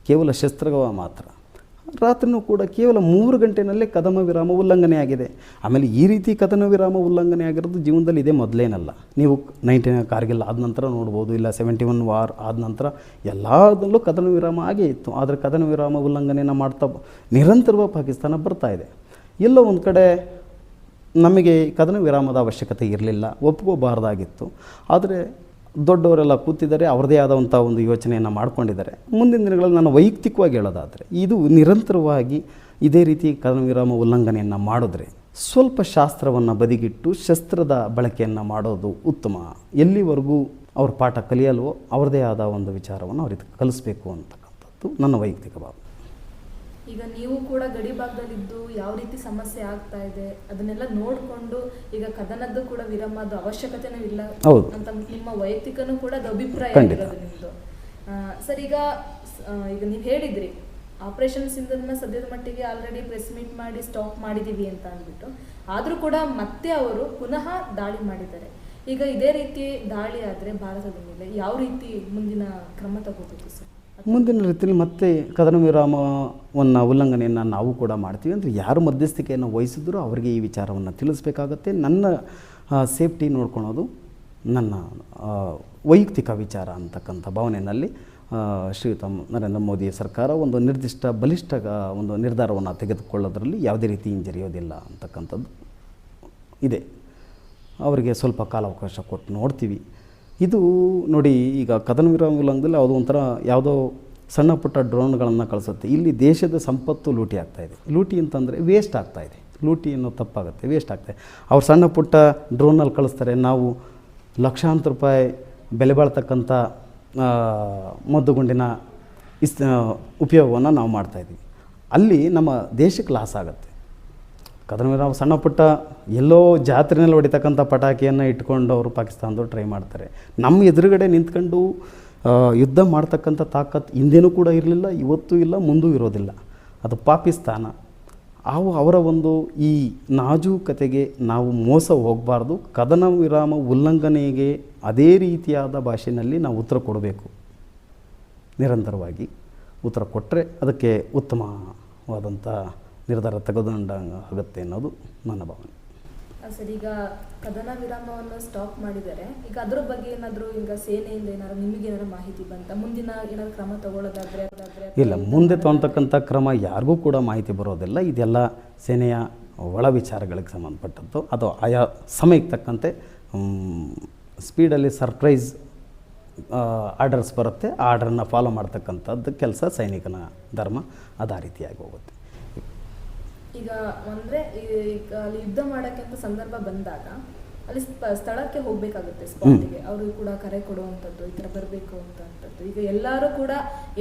ಕೇವಲ ಶಸ್ತ್ರಗವ ಮಾತ್ರ. ರಾತ್ರಿನೂ ಕೂಡ ಕೇವಲ ಮೂರು ಗಂಟೆನಲ್ಲೇ ಕದಮ ವಿರಾಮ ಉಲ್ಲಂಘನೆ ಆಗಿದೆ. ಆಮೇಲೆ ಈ ರೀತಿ ಕದನ ವಿರಾಮ ಉಲ್ಲಂಘನೆ ಆಗಿರೋದು ಜೀವನದಲ್ಲಿ ಇದೇ ಮೊದಲೇನಲ್ಲ. ನೀವು ನೈನ್ಟೀನ್ ಕಾರ್ಗಿಲ್ ಆದ ನಂತರ ನೋಡ್ಬೋದು, ಇಲ್ಲ ಸೆವೆಂಟಿ ಒನ್ ವಾರ್ ಆದ ನಂತರ ಎಲ್ಲದರಲ್ಲೂ ಕದನ ವಿರಾಮ ಆಗೇ ಇತ್ತು. ಆದರೆ ಕದನ ವಿರಾಮ ಉಲ್ಲಂಘನೆಯನ್ನು ಮಾಡ್ತಾ ನಿರಂತರವಾಗಿ ಪಾಕಿಸ್ತಾನ ಬರ್ತಾ ಇದೆ. ಎಲ್ಲೋ ಒಂದು ಕಡೆ ನಮಗೆ ಕದನ ವಿರಾಮದ ಅವಶ್ಯಕತೆ ಇರಲಿಲ್ಲ, ಒಪ್ಕೋಬಾರ್ದಾಗಿತ್ತು. ಆದರೆ ದೊಡ್ಡವರೆಲ್ಲ ಕೂತಿದ್ದಾರೆ, ಅವರದೇ ಆದಂಥ ಒಂದು ಯೋಚನೆಯನ್ನು ಮಾಡ್ಕೊಂಡಿದ್ದಾರೆ. ಮುಂದಿನ ದಿನಗಳಲ್ಲಿ ನಾನು ವೈಯಕ್ತಿಕವಾಗಿ ಹೇಳೋದಾದರೆ, ಇದು ನಿರಂತರವಾಗಿ ಇದೇ ರೀತಿ ಕದನ ವಿರಾಮ ಉಲ್ಲಂಘನೆಯನ್ನು ಮಾಡಿದ್ರೆ ಸ್ವಲ್ಪ ಶಾಸ್ತ್ರವನ್ನು ಬದಿಗಿಟ್ಟು ಶಸ್ತ್ರದ ಬಳಕೆಯನ್ನು ಮಾಡೋದು ಉತ್ತಮ. ಎಲ್ಲಿವರೆಗೂ ಅವ್ರ ಪಾಠ ಕಲಿಯಲ್ವೋ ಅವ್ರದ್ದೇ ಆದ ಒಂದು ವಿಚಾರವನ್ನು ಅವ್ರಿಗೆ ಕಲಿಸ್ಬೇಕು ಅಂತಕ್ಕಂಥದ್ದು ನನ್ನ ವೈಯಕ್ತಿಕ ಭಾವ ಈಗ ನೀವು ಕೂಡ ಗಡಿ ಭಾಗದಲ್ಲಿದ್ದು ಯಾವ ರೀತಿ ಸಮಸ್ಯೆ ಆಗ್ತಾ ಇದೆ ಅದನ್ನೆಲ್ಲ ನೋಡಿಕೊಂಡು ಈಗ ಕದನದ್ದು ಕೂಡ ವಿರಮದ ಅವಶ್ಯಕತೆನೂ ಇಲ್ಲ ಅಂತ ನಿಮ್ಮ ವೈಯಕ್ತಿಕನೂ ಕೂಡ ಅದು ಅಭಿಪ್ರಾಯ. ಇರೋದು ನಿಮ್ದು. ಆ, ಸರ್ ಈಗ ಈಗ ನೀವು ಹೇಳಿದ್ರಿ ಆಪರೇಷನ್ ಸಿಂಧನ್ನ ಸದ್ಯದ ಮಟ್ಟಿಗೆ ಆಲ್ರೆಡಿ ಪ್ರೆಸ್ ಮೀಟ್ ಮಾಡಿ ಸ್ಟಾಪ್ ಮಾಡಿದೀವಿ ಅಂತ ಅಂದ್ಬಿಟ್ಟು. ಆದರೂ ಕೂಡ ಮತ್ತೆ ಅವರು ಪುನಃ ದಾಳಿ ಮಾಡಿದ್ದಾರೆ. ಈಗ ಇದೇ ರೀತಿ ದಾಳಿ ಆದರೆ ಭಾರತದ ಮೇಲೆ ಯಾವ ರೀತಿ ಮುಂದಿನ ಕ್ರಮ ತಗೋಬೇಕು ಸರ್? ಮುಂದಿನ ರೀತಿಯಲ್ಲಿ ಮತ್ತೆ ಕದನ ವಿರಾಮವನ್ನು ಉಲ್ಲಂಘನೆಯನ್ನು ನಾವು ಕೂಡ ಮಾಡ್ತೀವಿ. ಅಂದರೆ ಯಾರು ಮಧ್ಯಸ್ಥಿಕೆಯನ್ನು ವಹಿಸಿದ್ರು ಅವರಿಗೆ ಈ ವಿಚಾರವನ್ನು ತಿಳಿಸ್ಬೇಕಾಗತ್ತೆ. ನನ್ನ ಸೇಫ್ಟಿ ನೋಡ್ಕೊಳೋದು ನನ್ನ ವೈಯಕ್ತಿಕ ವಿಚಾರ ಅಂತಕ್ಕಂಥ ಭಾವನೆಯಲ್ಲಿ ಶ್ರೀಯುತ ನರೇಂದ್ರ ಮೋದಿ ಸರ್ಕಾರ ಒಂದು ನಿರ್ದಿಷ್ಟ ಬಲಿಷ್ಠ ಒಂದು ನಿರ್ಧಾರವನ್ನು ತೆಗೆದುಕೊಳ್ಳೋದ್ರಲ್ಲಿ ಯಾವುದೇ ರೀತಿ ಹಿಂಜರಿಯೋದಿಲ್ಲ ಅಂತಕ್ಕಂಥದ್ದು ಇದೆ. ಅವರಿಗೆ ಸ್ವಲ್ಪ ಕಾಲಾವಕಾಶ ಕೊಟ್ಟು ನೋಡ್ತೀವಿ. ಇದು ನೋಡಿ, ಈಗ ಕದನ ವಿರಾಮ ಉಲ್ಲಂಘದಲ್ಲಿ ಅದು ಒಂಥರ ಯಾವುದೋ ಸಣ್ಣ ಪುಟ್ಟ ಡ್ರೋನ್ಗಳನ್ನು ಕಳಿಸುತ್ತೆ. ಇಲ್ಲಿ ದೇಶದ ಸಂಪತ್ತು ಲೂಟಿ ಆಗ್ತಾಯಿದೆ ಲೂಟಿ ಅಂತಂದರೆ ವೇಸ್ಟ್ ಆಗ್ತಾಯಿದೆ ಲೂಟಿ ಅನ್ನೋ ತಪ್ಪಾಗುತ್ತೆ ವೇಸ್ಟ್ ಆಗ್ತಾಯಿದೆ ಅವ್ರು ಸಣ್ಣ ಪುಟ್ಟ ಡ್ರೋನಲ್ಲಿ ಕಳಿಸ್ತಾರೆ. ನಾವು ಲಕ್ಷಾಂತರ ರೂಪಾಯಿ ಬೆಲೆ ಬಾಳ್ತಕ್ಕಂಥ ಮದ್ದುಗುಂಡಿನ ಇಸ್ ಉಪಯೋಗವನ್ನು ನಾವು ಮಾಡ್ತಾಯಿದ್ದೀವಿ ಅಲ್ಲಿ ನಮ್ಮ ದೇಶಕ್ಕೆ ಲಾಸ್ ಆಗುತ್ತೆ. ಕದನ ನಾವು ಸಣ್ಣ ಪುಟ್ಟ ಎಲ್ಲೋ ಜಾತ್ರೆಯಲ್ಲಿ ಹೊಡಿತಕ್ಕಂಥ ಪಟಾಕಿಯನ್ನು ಇಟ್ಕೊಂಡು ಅವರು ಪಾಕಿಸ್ತಾನದವ್ರು ಟ್ರೈ ಮಾಡ್ತಾರೆ. ನಮ್ಮ ಎದುರುಗಡೆ ನಿಂತ್ಕೊಂಡು ಯುದ್ಧ ಮಾಡ್ತಕ್ಕಂಥ ತಾಕತ್ ಹಿಂದೆನೂ ಕೂಡ ಇರಲಿಲ್ಲ, ಇವತ್ತೂ ಇಲ್ಲ, ಮುಂದೂ ಇರೋದಿಲ್ಲ. ಅದು ಪಾಕಿಸ್ತಾನ. ಅವು ಅವರ ಒಂದು ಈ ನಾಜೂಕತೆಗೆ ನಾವು ಮೋಸ ಹೋಗಬಾರ್ದು, ಕದನ ವಿರಾಮ ಉಲ್ಲಂಘನೆಗೆ ಅದೇ ರೀತಿಯಾದ ಭಾಷೆಯಲ್ಲಿ ನಾವು ಉತ್ತರ ಕೊಡಬೇಕು. ನಿರಂತರವಾಗಿ ಉತ್ತರ ಕೊಟ್ಟರೆ ಅದಕ್ಕೆ ಉತ್ತಮವಾದಂಥ ನಿರ್ಧಾರ ತೆಗೆದುಕೊಂಡಂಗೆ ಆಗುತ್ತೆ ಅನ್ನೋದು ನನ್ನ ಭಾವನೆ. ಸರ್ ಈಗ ಕದನ ವಿರಾಮವನ್ನು ಸ್ಟಾಪ್ ಮಾಡಿದ್ದಾರೆ ಈಗ ಅದ್ರ ಬಗ್ಗೆ ಏನಾದರೂ ಈಗ ಸೇನೆಯಿಂದ ಏನಾದ್ರು ನಿಮಗೆ ಏನಾದ್ರು ಮಾಹಿತಿ ಬಂತ? ಮುಂದಿನ ಏನಾದ್ರು ಕ್ರಮ ತಗೊಳ್ಳೋದಾದ್ರೆ ಇಲ್ಲ ಮುಂದೆ ತಗೊಂತಕ್ಕಂಥ ಕ್ರಮ ಯಾರಿಗೂ ಕೂಡ ಮಾಹಿತಿ ಬರೋದಿಲ್ಲ. ಇದೆಲ್ಲ ಸೇನೆಯ ಒಳ ವಿಚಾರಗಳಿಗೆ ಸಂಬಂಧಪಟ್ಟದ್ದು. ಅದು ಆಯಾ ಸಮಯಕ್ಕೆ ತಕ್ಕಂತೆ ಸ್ಪೀಡಲ್ಲಿ ಸರ್ಪ್ರೈಸ್ ಆರ್ಡರ್ಸ್ ಬರುತ್ತೆ. ಆ ಆರ್ಡರನ್ನ ಫಾಲೋ ಮಾಡ್ತಕ್ಕಂಥದ್ದು ಕೆಲಸ ಸೈನಿಕನ ಧರ್ಮ ಅದು ಆ ರೀತಿಯಾಗಿ ಹೋಗುತ್ತೆ. ಈಗ ಅಂದ್ರೆ ಈಗ ಅಲ್ಲಿ ಯುದ್ಧ ಮಾಡಕ್ಕೆ ಅಂತ ಸಂದರ್ಭ ಬಂದಾಗ ಅಲ್ಲಿ ಸ್ಥಳಕ್ಕೆ ಹೋಗ್ಬೇಕಾಗುತ್ತೆ ಸ್ಪಾಟಿಗೆ ಅವರು ಕೂಡ ಕರೆ ಕೊಡುವಂಥದ್ದು ಈ ಥರ ಬರಬೇಕು ಅಂತಂಥದ್ದು. ಈಗ ಎಲ್ಲರೂ ಕೂಡ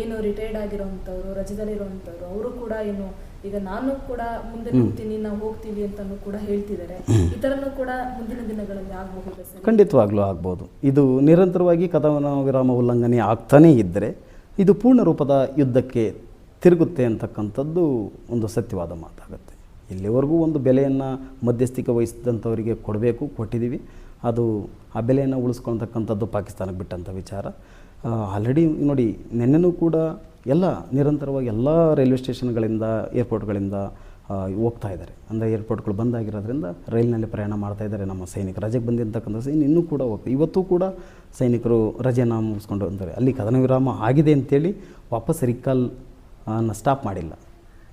ಏನು ರಿಟೈರ್ಡ್ ಆಗಿರೋವಂಥವ್ರು ರಜದಲ್ಲಿರುವಂಥವ್ರು ಅವರು ಕೂಡ ಏನು ಈಗ ನಾನು ಕೂಡ ಮುಂದೆ ನಿಂತೀನಿ ನಾವು ಹೋಗ್ತೀವಿ ಅಂತಾನು ಕೂಡ ಹೇಳ್ತಿದ್ದಾರೆ. ಈ ಥರನೂ ಕೂಡ ಮುಂದಿನ ದಿನಗಳಲ್ಲಿ ಆಗಬಹುದು ಖಂಡಿತವಾಗ್ಲೂ ಆಗ್ಬೋದು. ಇದು ನಿರಂತರವಾಗಿ ಕದನ ವಿರಾಮ ಉಲ್ಲಂಘನೆ ಆಗ್ತಾನೇ ಇದ್ದರೆ ಇದು ಪೂರ್ಣ ರೂಪದ ಯುದ್ಧಕ್ಕೆ ತಿರುಗುತ್ತೆ ಅಂತಕ್ಕಂಥದ್ದು ಒಂದು ಸತ್ಯವಾದ ಮಾತಾಗುತ್ತೆ ಇಲ್ಲಿವರೆಗೂ ಒಂದು ಬೆಲೆಯನ್ನು ಮಧ್ಯಸ್ಥಿಕೆ ವಹಿಸಿದಂಥವರಿಗೆ ಕೊಡಬೇಕು, ಕೊಟ್ಟಿದ್ದೀವಿ. ಅದು ಆ ಬೆಲೆಯನ್ನು ಉಳಿಸ್ಕೊಳ್ತಕ್ಕಂಥದ್ದು ಪಾಕಿಸ್ತಾನಕ್ಕೆ ಬಿಟ್ಟಂಥ ವಿಚಾರ. ಆಲ್ರೆಡಿ ನೋಡಿ, ನಿನ್ನೆನೂ ಕೂಡ ಎಲ್ಲ ನಿರಂತರವಾಗಿ ಎಲ್ಲ ರೈಲ್ವೆ ಸ್ಟೇಷನ್ಗಳಿಂದ, ಏರ್ಪೋರ್ಟ್ಗಳಿಂದ ಹೋಗ್ತಾ ಇದ್ದಾರೆ. ಅಂದರೆ ಏರ್ಪೋರ್ಟ್ಗಳು ಬಂದಾಗಿರೋದ್ರಿಂದ ರೈಲಿನಲ್ಲಿ ಪ್ರಯಾಣ ಮಾಡ್ತಾ ಇದ್ದಾರೆ ನಮ್ಮ ಸೈನಿಕರು. ರಜೆಗೆ ಬಂದಿರತಕ್ಕಂಥ ಸೈನ್ಯ ಇನ್ನೂ ಕೂಡ ಹೋಗ್ತಾರೆ ಇವತ್ತು ಕೂಡ ಸೈನಿಕರು ರಜೆನ ಮುಗಿಸ್ಕೊಂಡು ಅಂತಾರೆ ಅಲ್ಲಿ ಕದನ ವಿರಾಮ ಆಗಿದೆ ಅಂತೇಳಿ ವಾಪಸ್ ರಿಕಾಲ್ ಸ್ಟಾಪ್ ಮಾಡಿಲ್ಲ.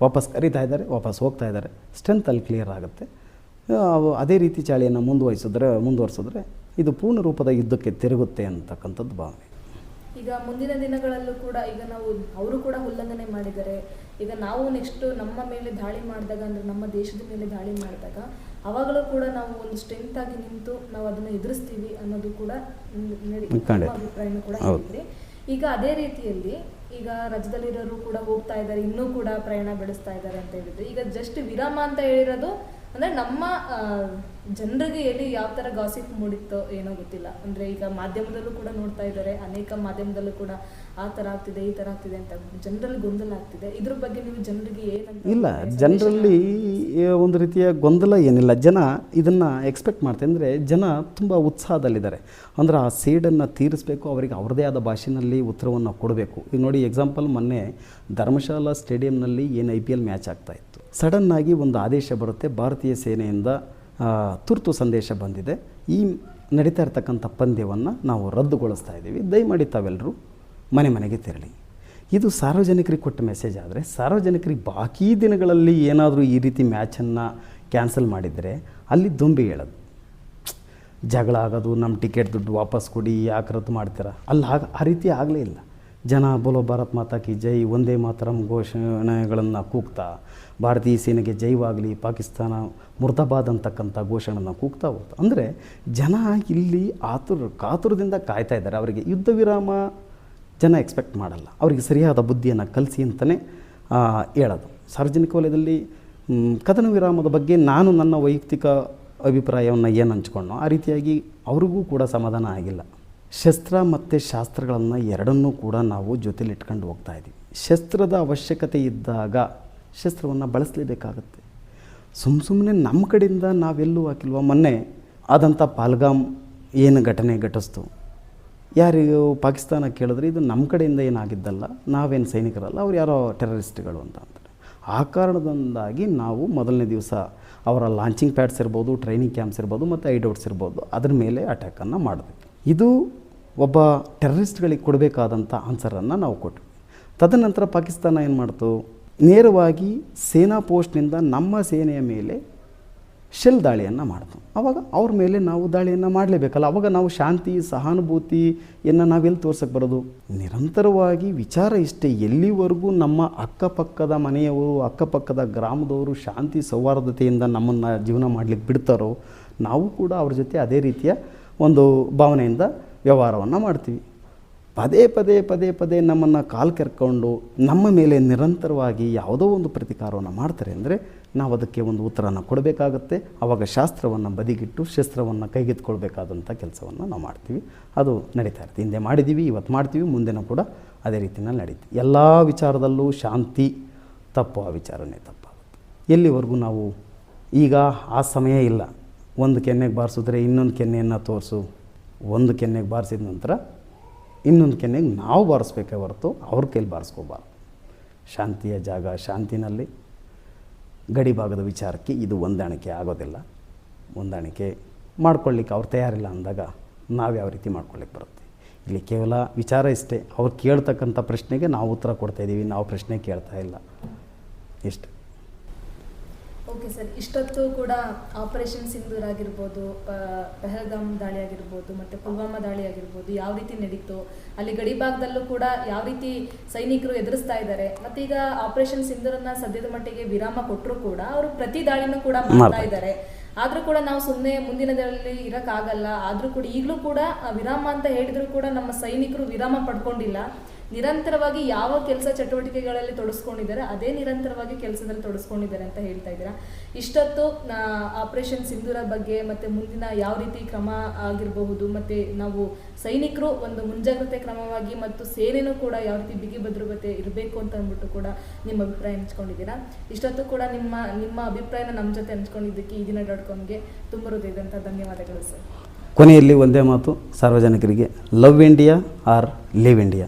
ವಾಪಸ್ ಕರೀತಾ ಇದ್ದಾರೆ ವಾಪಸ್ ಹೋಗ್ತಾ ಇದ್ದಾರೆ. ಸ್ಟ್ರೆಂತ್ ಅಲ್ಲಿ ಕ್ಲಿಯರ್ ಆಗುತ್ತೆ. ಅದೇ ರೀತಿ ಚಾಳಿಯನ್ನು ಮುಂದುವರಿಸಿದ್ರೆ ಮುಂದುವರಿಸಿದ್ರೆ ಇದು ಪೂರ್ಣ ರೂಪದ ಯುದ್ಧಕ್ಕೆ ತಿರುಗುತ್ತೆ ಅಂತಕ್ಕಂಥದ್ದು ಭಾವನೆ. ಈಗ ಮುಂದಿನ ದಿನಗಳಲ್ಲೂ ಕೂಡ ಈಗ ನಾವು ಅವರು ಕೂಡ ಉಲ್ಲಂಘನೆ ಮಾಡಿದ್ದಾರೆ. ಈಗ ನಾವು ನೆಕ್ಸ್ಟ್ ನಮ್ಮ ಮೇಲೆ ದಾಳಿ ಮಾಡಿದಾಗ ಅಂದ್ರೆ ನಮ್ಮ ದೇಶದ ಮೇಲೆ ದಾಳಿ ಮಾಡಿದಾಗ ಅವಾಗಲೂ ಕೂಡ ನಾವು ಒಂದು ಸ್ಟ್ರೆಂತ್ ಆಗಿ ನಿಂತು ನಾವು ಅದನ್ನ ಎದುರಿಸ್ತೀವಿ ಅನ್ನೋದು ಕೂಡ. ಅಭಿಪ್ರಾಯನೂ ಕೂಡ. ಈಗ ಅದೇ ರೀತಿಯಲ್ಲಿ ಈಗ ರಾಜ್ಯದಲ್ಲಿರೋರು ಕೂಡ ಹೋಗ್ತಾ ಇದ್ದಾರೆ, ಇನ್ನೂ ಕೂಡ ಪ್ರಯಾಣ ಬೆಳೆಸ್ತಾ ಇದ್ದಾರೆ ಅಂತ ಹೇಳಿದ್ರು. ಈಗ ಜಸ್ಟ್ ವಿರಾಮ ಅಂತ ಹೇಳಿರೋದು ಅಂದ್ರೆ ನಮ್ಮ ಜನರಿಗೆ ಎಲ್ಲಿ ಯಾವ ಥರ ಗಾಸಿಪ್ ಮೂಡಿತ್ತೋ ಏನೋ ಗೊತ್ತಿಲ್ಲ. ಅಂದ್ರೆ ಈಗ ಮಾಧ್ಯಮದಲ್ಲೂ ಕೂಡ ನೋಡ್ತಾ ಇದ್ದಾರೆ ಅನೇಕ ಮಾಧ್ಯಮದಲ್ಲೂ ಕೂಡ ಆ ಥರ ಆಗ್ತಿದೆ ಈ ತರ ಆಗ್ತಿದೆ ಅಂತ ಜನರಲ್ಲಿ ಗೊಂದಲ ಆಗ್ತಿದೆ. ಇದ್ರ ಬಗ್ಗೆ ನೀವು ಜನರಿಗೆ ಏನಂತ ಇಲ್ಲ ಜನರಲ್ಲಿ ಒಂದು ರೀತಿಯ ಗೊಂದಲ ಏನಿಲ್ಲ. ಜನ ಇದನ್ನು ಎಕ್ಸ್ಪೆಕ್ಟ್ ಮಾಡ್ತಾರೆ. ಅಂದರೆ ಜನ ತುಂಬ ಉತ್ಸಾಹದಲ್ಲಿದ್ದಾರೆ. ಅಂದರೆ ಆ ಸೇಡನ್ನು ತೀರಿಸಬೇಕು ಅವರಿಗೆ ಅವರದೇ ಆದ ಭಾಷೆನಲ್ಲಿ ಉತ್ತರವನ್ನು ಕೊಡಬೇಕು. ಈಗ ನೋಡಿ ಎಕ್ಸಾಂಪಲ್ ಮೊನ್ನೆ ಧರ್ಮಶಾಲಾ ಸ್ಟೇಡಿಯಂನಲ್ಲಿ ಏನು ಐ ಪಿ ಎಲ್ ಮ್ಯಾಚ್ ಆಗ್ತಾಯಿತ್ತು ಸಡನ್ನಾಗಿ ಒಂದು ಆದೇಶ ಬರುತ್ತೆ. ಭಾರತೀಯ ಸೇನೆಯಿಂದ ತುರ್ತು ಸಂದೇಶ ಬಂದಿದೆ. ಈ ನಡೀತಾ ಇರ್ತಕ್ಕಂಥ ಪಂದ್ಯವನ್ನು ನಾವು ರದ್ದುಗೊಳಿಸ್ತಾ ಇದ್ದೀವಿ. ದಯಮಾಡಿ ತಾವೆಲ್ಲರೂ ಮನೆ ಮನೆಗೆ ತೆರಳಿ. ಇದು ಸಾರ್ವಜನಿಕರಿಗೆ ಕೊಟ್ಟ ಮೆಸೇಜ್ ಆದರೆ, ಸಾರ್ವಜನಿಕರಿಗೆ ಬಾಕಿ ದಿನಗಳಲ್ಲಿ ಏನಾದರೂ ಈ ರೀತಿ ಮ್ಯಾಚನ್ನು ಕ್ಯಾನ್ಸಲ್ ಮಾಡಿದರೆ ಅಲ್ಲಿ ದುಂಬಿ ಹೇಳೋದು. ಜಗಳ ಆಗೋದು ನಮ್ಮ ಟಿಕೆಟ್ ದುಡ್ಡು ವಾಪಸ್ ಕೊಡಿ ಯಾಕೆ ರದ್ದು ಮಾಡ್ತೀರಾ? ಅಲ್ಲಿ, ಆಗ ಆ ರೀತಿ ಆಗಲೇ ಇಲ್ಲ. ಜನ, ಬೋಲೋ ಭಾರತ್ ಮಾತಾ ಕಿ ಜೈ ಒಂದೇ ಮಾತರಂ ಘೋಷಣೆಗಳನ್ನು ಕೂಗ್ತಾ ಭಾರತೀಯ ಸೇನೆಗೆ ಜೈವಾಗಲಿ, ಪಾಕಿಸ್ತಾನ ಮುರ್ದಾಬಾದ್ ಅಂತಕ್ಕಂಥ ಘೋಷಣೆಯನ್ನು ಕೂಗ್ತಾ ಹೋಗ್ತಾ ಅಂದರೆ ಜನ ಇಲ್ಲಿ ಆತುರ, ಕಾತುರದಿಂದ ಕಾಯ್ತಾ ಇದ್ದಾರೆ. ಅವರಿಗೆ ಯುದ್ಧ ವಿರಾಮ ಜನ ಎಕ್ಸ್ಪೆಕ್ಟ್ ಮಾಡಲ್ಲ. ಅವರಿಗೆ ಸರಿಯಾದ ಬುದ್ಧಿಯನ್ನು ಕಲಿಸಿ ಅಂತಲೇ ಹೇಳೋದು. ಸಾರ್ವಜನಿಕ ವಲಯದಲ್ಲಿ ಕದನ ವಿರಾಮದ ಬಗ್ಗೆ ನಾನು ನನ್ನ ವೈಯಕ್ತಿಕ ಅಭಿಪ್ರಾಯವನ್ನು ಏನು ಹಂಚ್ಕೊಂಡೋ ಆ ರೀತಿಯಾಗಿ ಅವ್ರಿಗೂ ಕೂಡ ಸಮಾಧಾನ ಆಗಿಲ್ಲ. ಶಸ್ತ್ರ ಮತ್ತು ಶಾಸ್ತ್ರಗಳನ್ನು ಎರಡನ್ನೂ ಕೂಡ ನಾವು ಜೊತೆಲಿ ಇಟ್ಕೊಂಡು ಹೋಗ್ತಾ ಇದ್ದೀವಿ ಶಸ್ತ್ರದ ಅವಶ್ಯಕತೆ ಇದ್ದಾಗ ಶಸ್ತ್ರವನ್ನು ಬಳಸಲೇಬೇಕಾಗುತ್ತೆ. ಸುಮ್ಮ ಸುಮ್ಮನೆ ನಮ್ಮ ಕಡೆಯಿಂದ ನಾವೆಲ್ಲೂ ಹಾಕಿಲ್ವ? ಮೊನ್ನೆ ಆದಂಥ ಪಾಲ್ಗಾಮ್ ಏನು ಘಟನೆ ಘಟಿಸ್ತು? ಯಾರಿಗೂ ಪಾಕಿಸ್ತಾನ ಕೇಳಿದ್ರೆ ಇದು ನಮ್ಮ ಕಡೆಯಿಂದ ಏನಾಗಿದ್ದಲ್ಲ, ನಾವೇನು ಸೈನಿಕರಲ್ಲ, ಅವ್ರು ಯಾರೋ ಟೆರರಿಸ್ಟ್ಗಳು ಅಂತ ಅಂತಾರೆ. ಆ ಕಾರಣದಿಂದಾಗಿ ನಾವು ಮೊದಲನೇ ದಿವಸ ಅವರ ಲಾಂಚಿಂಗ್ ಪ್ಯಾಡ್ಸ್ ಇರ್ಬೋದು, ಟ್ರೈನಿಂಗ್ ಕ್ಯಾಂಪ್ಸ್ ಇರ್ಬೋದು, ಮತ್ತು ಐಡೌಟ್ಸ್ ಇರ್ಬೋದು, ಅದ್ರ ಮೇಲೆ ಅಟ್ಯಾಕನ್ನು ಮಾಡಿದ್ವಿ. ಇದು ಒಬ್ಬ ಟೆರರಿಸ್ಟ್ಗಳಿಗೆ ಕೊಡಬೇಕಾದಂಥ ಆನ್ಸರನ್ನು ನಾವು ಕೊಟ್ವಿ. ತದನಂತರ ಪಾಕಿಸ್ತಾನ ಏನು ಮಾಡ್ತು? ನೇರವಾಗಿ ಸೇನಾ ಪೋಸ್ಟ್ನಿಂದ ನಮ್ಮ ಸೇನೆಯ ಮೇಲೆ ಶೆಲ್ ದಾಳಿಯನ್ನು ಮಾಡ್ತು. ಆವಾಗ ಅವ್ರ ಮೇಲೆ ನಾವು ದಾಳಿಯನ್ನು ಮಾಡಲೇಬೇಕಲ್ಲ, ಅವಾಗ ನಾವು ಶಾಂತಿ ಸಹಾನುಭೂತಿಯನ್ನು ನಾವೆಲ್ಲಿ ತೋರ್ಸಕ್ಕೆ ಬರೋದು? ನಿರಂತರವಾಗಿ ವಿಚಾರ ಇಷ್ಟೇ, ಎಲ್ಲಿವರೆಗೂ ನಮ್ಮ ಅಕ್ಕಪಕ್ಕದ ಮನೆಯವರು, ಅಕ್ಕಪಕ್ಕದ ಗ್ರಾಮದವರು ಶಾಂತಿ, ಸೌಹಾರ್ದತೆಯಿಂದ ನಮ್ಮನ್ನು ಜೀವನ ಮಾಡಲಿಕ್ಕೆ ಬಿಡ್ತಾರೋ, ನಾವು ಕೂಡ ಅವ್ರ ಜೊತೆ ಅದೇ ರೀತಿಯ ಒಂದು ಭಾವನೆಯಿಂದ ವ್ಯವಹಾರವನ್ನು ಮಾಡ್ತೀವಿ. ಪದೇ ಪದೇ ಪದೇ ಪದೇ ನಮ್ಮನ್ನು ಕಾಲು ಕೆರ್ಕೊಂಡು ನಮ್ಮ ಮೇಲೆ ನಿರಂತರವಾಗಿ ಯಾವುದೋ ಒಂದು ಪ್ರತಿಕಾರವನ್ನು ಮಾಡ್ತಾರೆ ಅಂದರೆ ನಾವು ಅದಕ್ಕೆ ಒಂದು ಉತ್ತರನ ಕೊಡಬೇಕಾಗತ್ತೆ. ಆವಾಗ ಶಾಸ್ತ್ರವನ್ನು ಬದಿಗಿಟ್ಟು ಶಸ್ತ್ರವನ್ನು ಕೈಗೆತ್ಕೊಳ್ಬೇಕಾದಂಥ ಕೆಲಸವನ್ನು ನಾವು ಮಾಡ್ತೀವಿ. ಅದು ನಡೀತಾ ಇರುತ್ತೆ. ಹಿಂದೆ ಮಾಡಿದ್ದೀವಿ ಇವತ್ತು ಮಾಡ್ತೀವಿ, ಮುಂದೆನೂ ಕೂಡ ಅದೇ ರೀತಿಯಲ್ಲಿ ನಡೀತೀವಿ ಎಲ್ಲ ವಿಚಾರದಲ್ಲೂ ಶಾಂತಿ ತಪ್ಪು, ಆ ವಿಚಾರನೇ ತಪ್ಪಾಗುತ್ತೆ. ಎಲ್ಲಿವರೆಗೂ ನಾವು ಈಗ ಆ ಸಮಯ ಇಲ್ಲ. ಒಂದು ಕೆನ್ನೆಗೆ ಬಾರಿಸಿದ್ರೆ ಇನ್ನೊಂದು ಕೆನ್ನೆಯನ್ನು ತೋರಿಸು, ಒಂದು ಕೆನ್ನೆಗೆ ಬಾರಿಸಿದ ನಂತರ ಇನ್ನೊಂದು ಕೆನೆಗೆ ನಾವು ಬಾರಿಸ್ಬೇಕೇ ಹೊರತು ಅವ್ರ ಕೈಲಿ ಬಾರಿಸ್ಕೋಬಾರ್ದು. ಶಾಂತಿಯ ಜಾಗ ಶಾಂತಿನಲ್ಲಿ. ಗಡಿ ಭಾಗದ ವಿಚಾರಕ್ಕೆ ಇದು ಹೊಂದಾಣಿಕೆ ಆಗೋದಿಲ್ಲ. ಹೊಂದಾಣಿಕೆ ಮಾಡ್ಕೊಳ್ಳಿಕ್ಕೆ ಅವ್ರು ತಯಾರಿಲ್ಲ ಅಂದಾಗ ನಾವು ಯಾವ ರೀತಿ ಮಾಡ್ಕೊಳ್ಳಿಕ್ಕೆ ಬರುತ್ತೆ? ಇಲ್ಲಿ ಕೇವಲ ವಿಚಾರ ಇಷ್ಟೇ. ಅವ್ರು ಕೇಳ್ತಕ್ಕಂಥ ಪ್ರಶ್ನೆಗೆ ನಾವು ಉತ್ತರ ಕೊಡ್ತಾ ಇದ್ದೀವಿ, ನಾವು ಪ್ರಶ್ನೆ ಕೇಳ್ತಾ ಇಲ್ಲ. ಇಷ್ಟೇ ಓಕೆ ಸರ್ ಇಷ್ಟೊತ್ತು ಕೂಡ ಆಪರೇಷನ್ ಸಿಂಧೂರ್ ಆಗಿರ್ಬೋದು ಪೆಹಲ್ಗಾಮ್ ದಾಳಿ ಆಗಿರ್ಬೋದು ಮತ್ತೆ ಪುಲ್ವಾಮಾ ದಾಳಿ ಆಗಿರ್ಬೋದು ಯಾವ ರೀತಿ ನಡೀತು ಅಲ್ಲಿ ಗಡಿ ಭಾಗದಲ್ಲೂ ಕೂಡ ಯಾವ ರೀತಿ ಸೈನಿಕರು ಎದುರಿಸ್ತಾ ಇದ್ದಾರೆ ಮತ್ತೀಗ ಈಗ ಆಪರೇಷನ್ ಸಿಂಧೂರನ್ನ ಸದ್ಯದ ಮಟ್ಟಿಗೆ ವಿರಾಮ ಕೊಟ್ಟರು ಕೂಡ ಅವರು ಪ್ರತಿ ದಾಳಿನೂ ಕೂಡ ಮಾಡ್ತಾ ಮಾಡ್ತಾ ಇದ್ದಾರೆ. ಆದ್ರೂ ಕೂಡ ನಾವು ಸುಮ್ಮನೆ ಮುಂದಿನದರಲ್ಲಿ ಇರಕ್ಕಾಗಲ್ಲ ಆದ್ರೂ ಕೂಡ ಈಗಲೂ ಕೂಡ ವಿರಾಮ ಅಂತ ಹೇಳಿದ್ರು ಕೂಡ ನಮ್ಮ ಸೈನಿಕರು ವಿರಾಮ ಪಡ್ಕೊಂಡಿಲ್ಲ. ನಿರಂತರವಾಗಿ ಯಾವ ಕೆಲಸ ಚಟುವಟಿಕೆಗಳಲ್ಲಿ ತೊಡಸ್ಕೊಂಡಿದ್ದಾರೆ, ಅದೇ ನಿರಂತರವಾಗಿ ಕೆಲಸದಲ್ಲಿ ತೊಡಸ್ಕೊಂಡಿದ್ದಾರೆ ಅಂತ ಹೇಳ್ತಾ ಇದ್ದೀರಾ? ಇಷ್ಟೊತ್ತು ಆಪರೇಷನ್ ಸಿಂಧೂರ ಬಗ್ಗೆ ಮತ್ತೆ ಮುಂದಿನ ಯಾವ ರೀತಿ ಕ್ರಮ ಆಗಿರಬಹುದು, ಮತ್ತೆ ನಾವು ಸೈನಿಕರು ಒಂದು ಮುಂಜಾಗ್ರತೆ ಕ್ರಮವಾಗಿ ಮತ್ತು ಸೇನೆನೂ ಕೂಡ ಯಾವ ರೀತಿ ಬಿಗಿ ಭದ್ರತೆ ಇರಬೇಕು ಅಂತ ಅಂದ್ಬಿಟ್ಟು ಕೂಡ ನಿಮ್ಮ ಅಭಿಪ್ರಾಯ ಹಂಚ್ಕೊಂಡಿದ್ದೀರಾ? ಇಷ್ಟೊತ್ತು ಕೂಡ ನಿಮ್ಮ ನಿಮ್ಮ ಅಭಿಪ್ರಾಯನ ನಮ್ಮ ಜೊತೆ ಹಂಚ್ಕೊಂಡಿದ್ದಕ್ಕೆ ಈ ದಿನ ಡಾಟ್ ಕಾಮ್ಗೆ ತುಂಬ ಹೃದಯದಂಥ ಧನ್ಯವಾದಗಳು ಸರ್. ಕೊನೆಯಲ್ಲಿ ಒಂದೇ ಮಾತು, ಸಾರ್ವಜನಿಕರಿಗೆ love India or leave India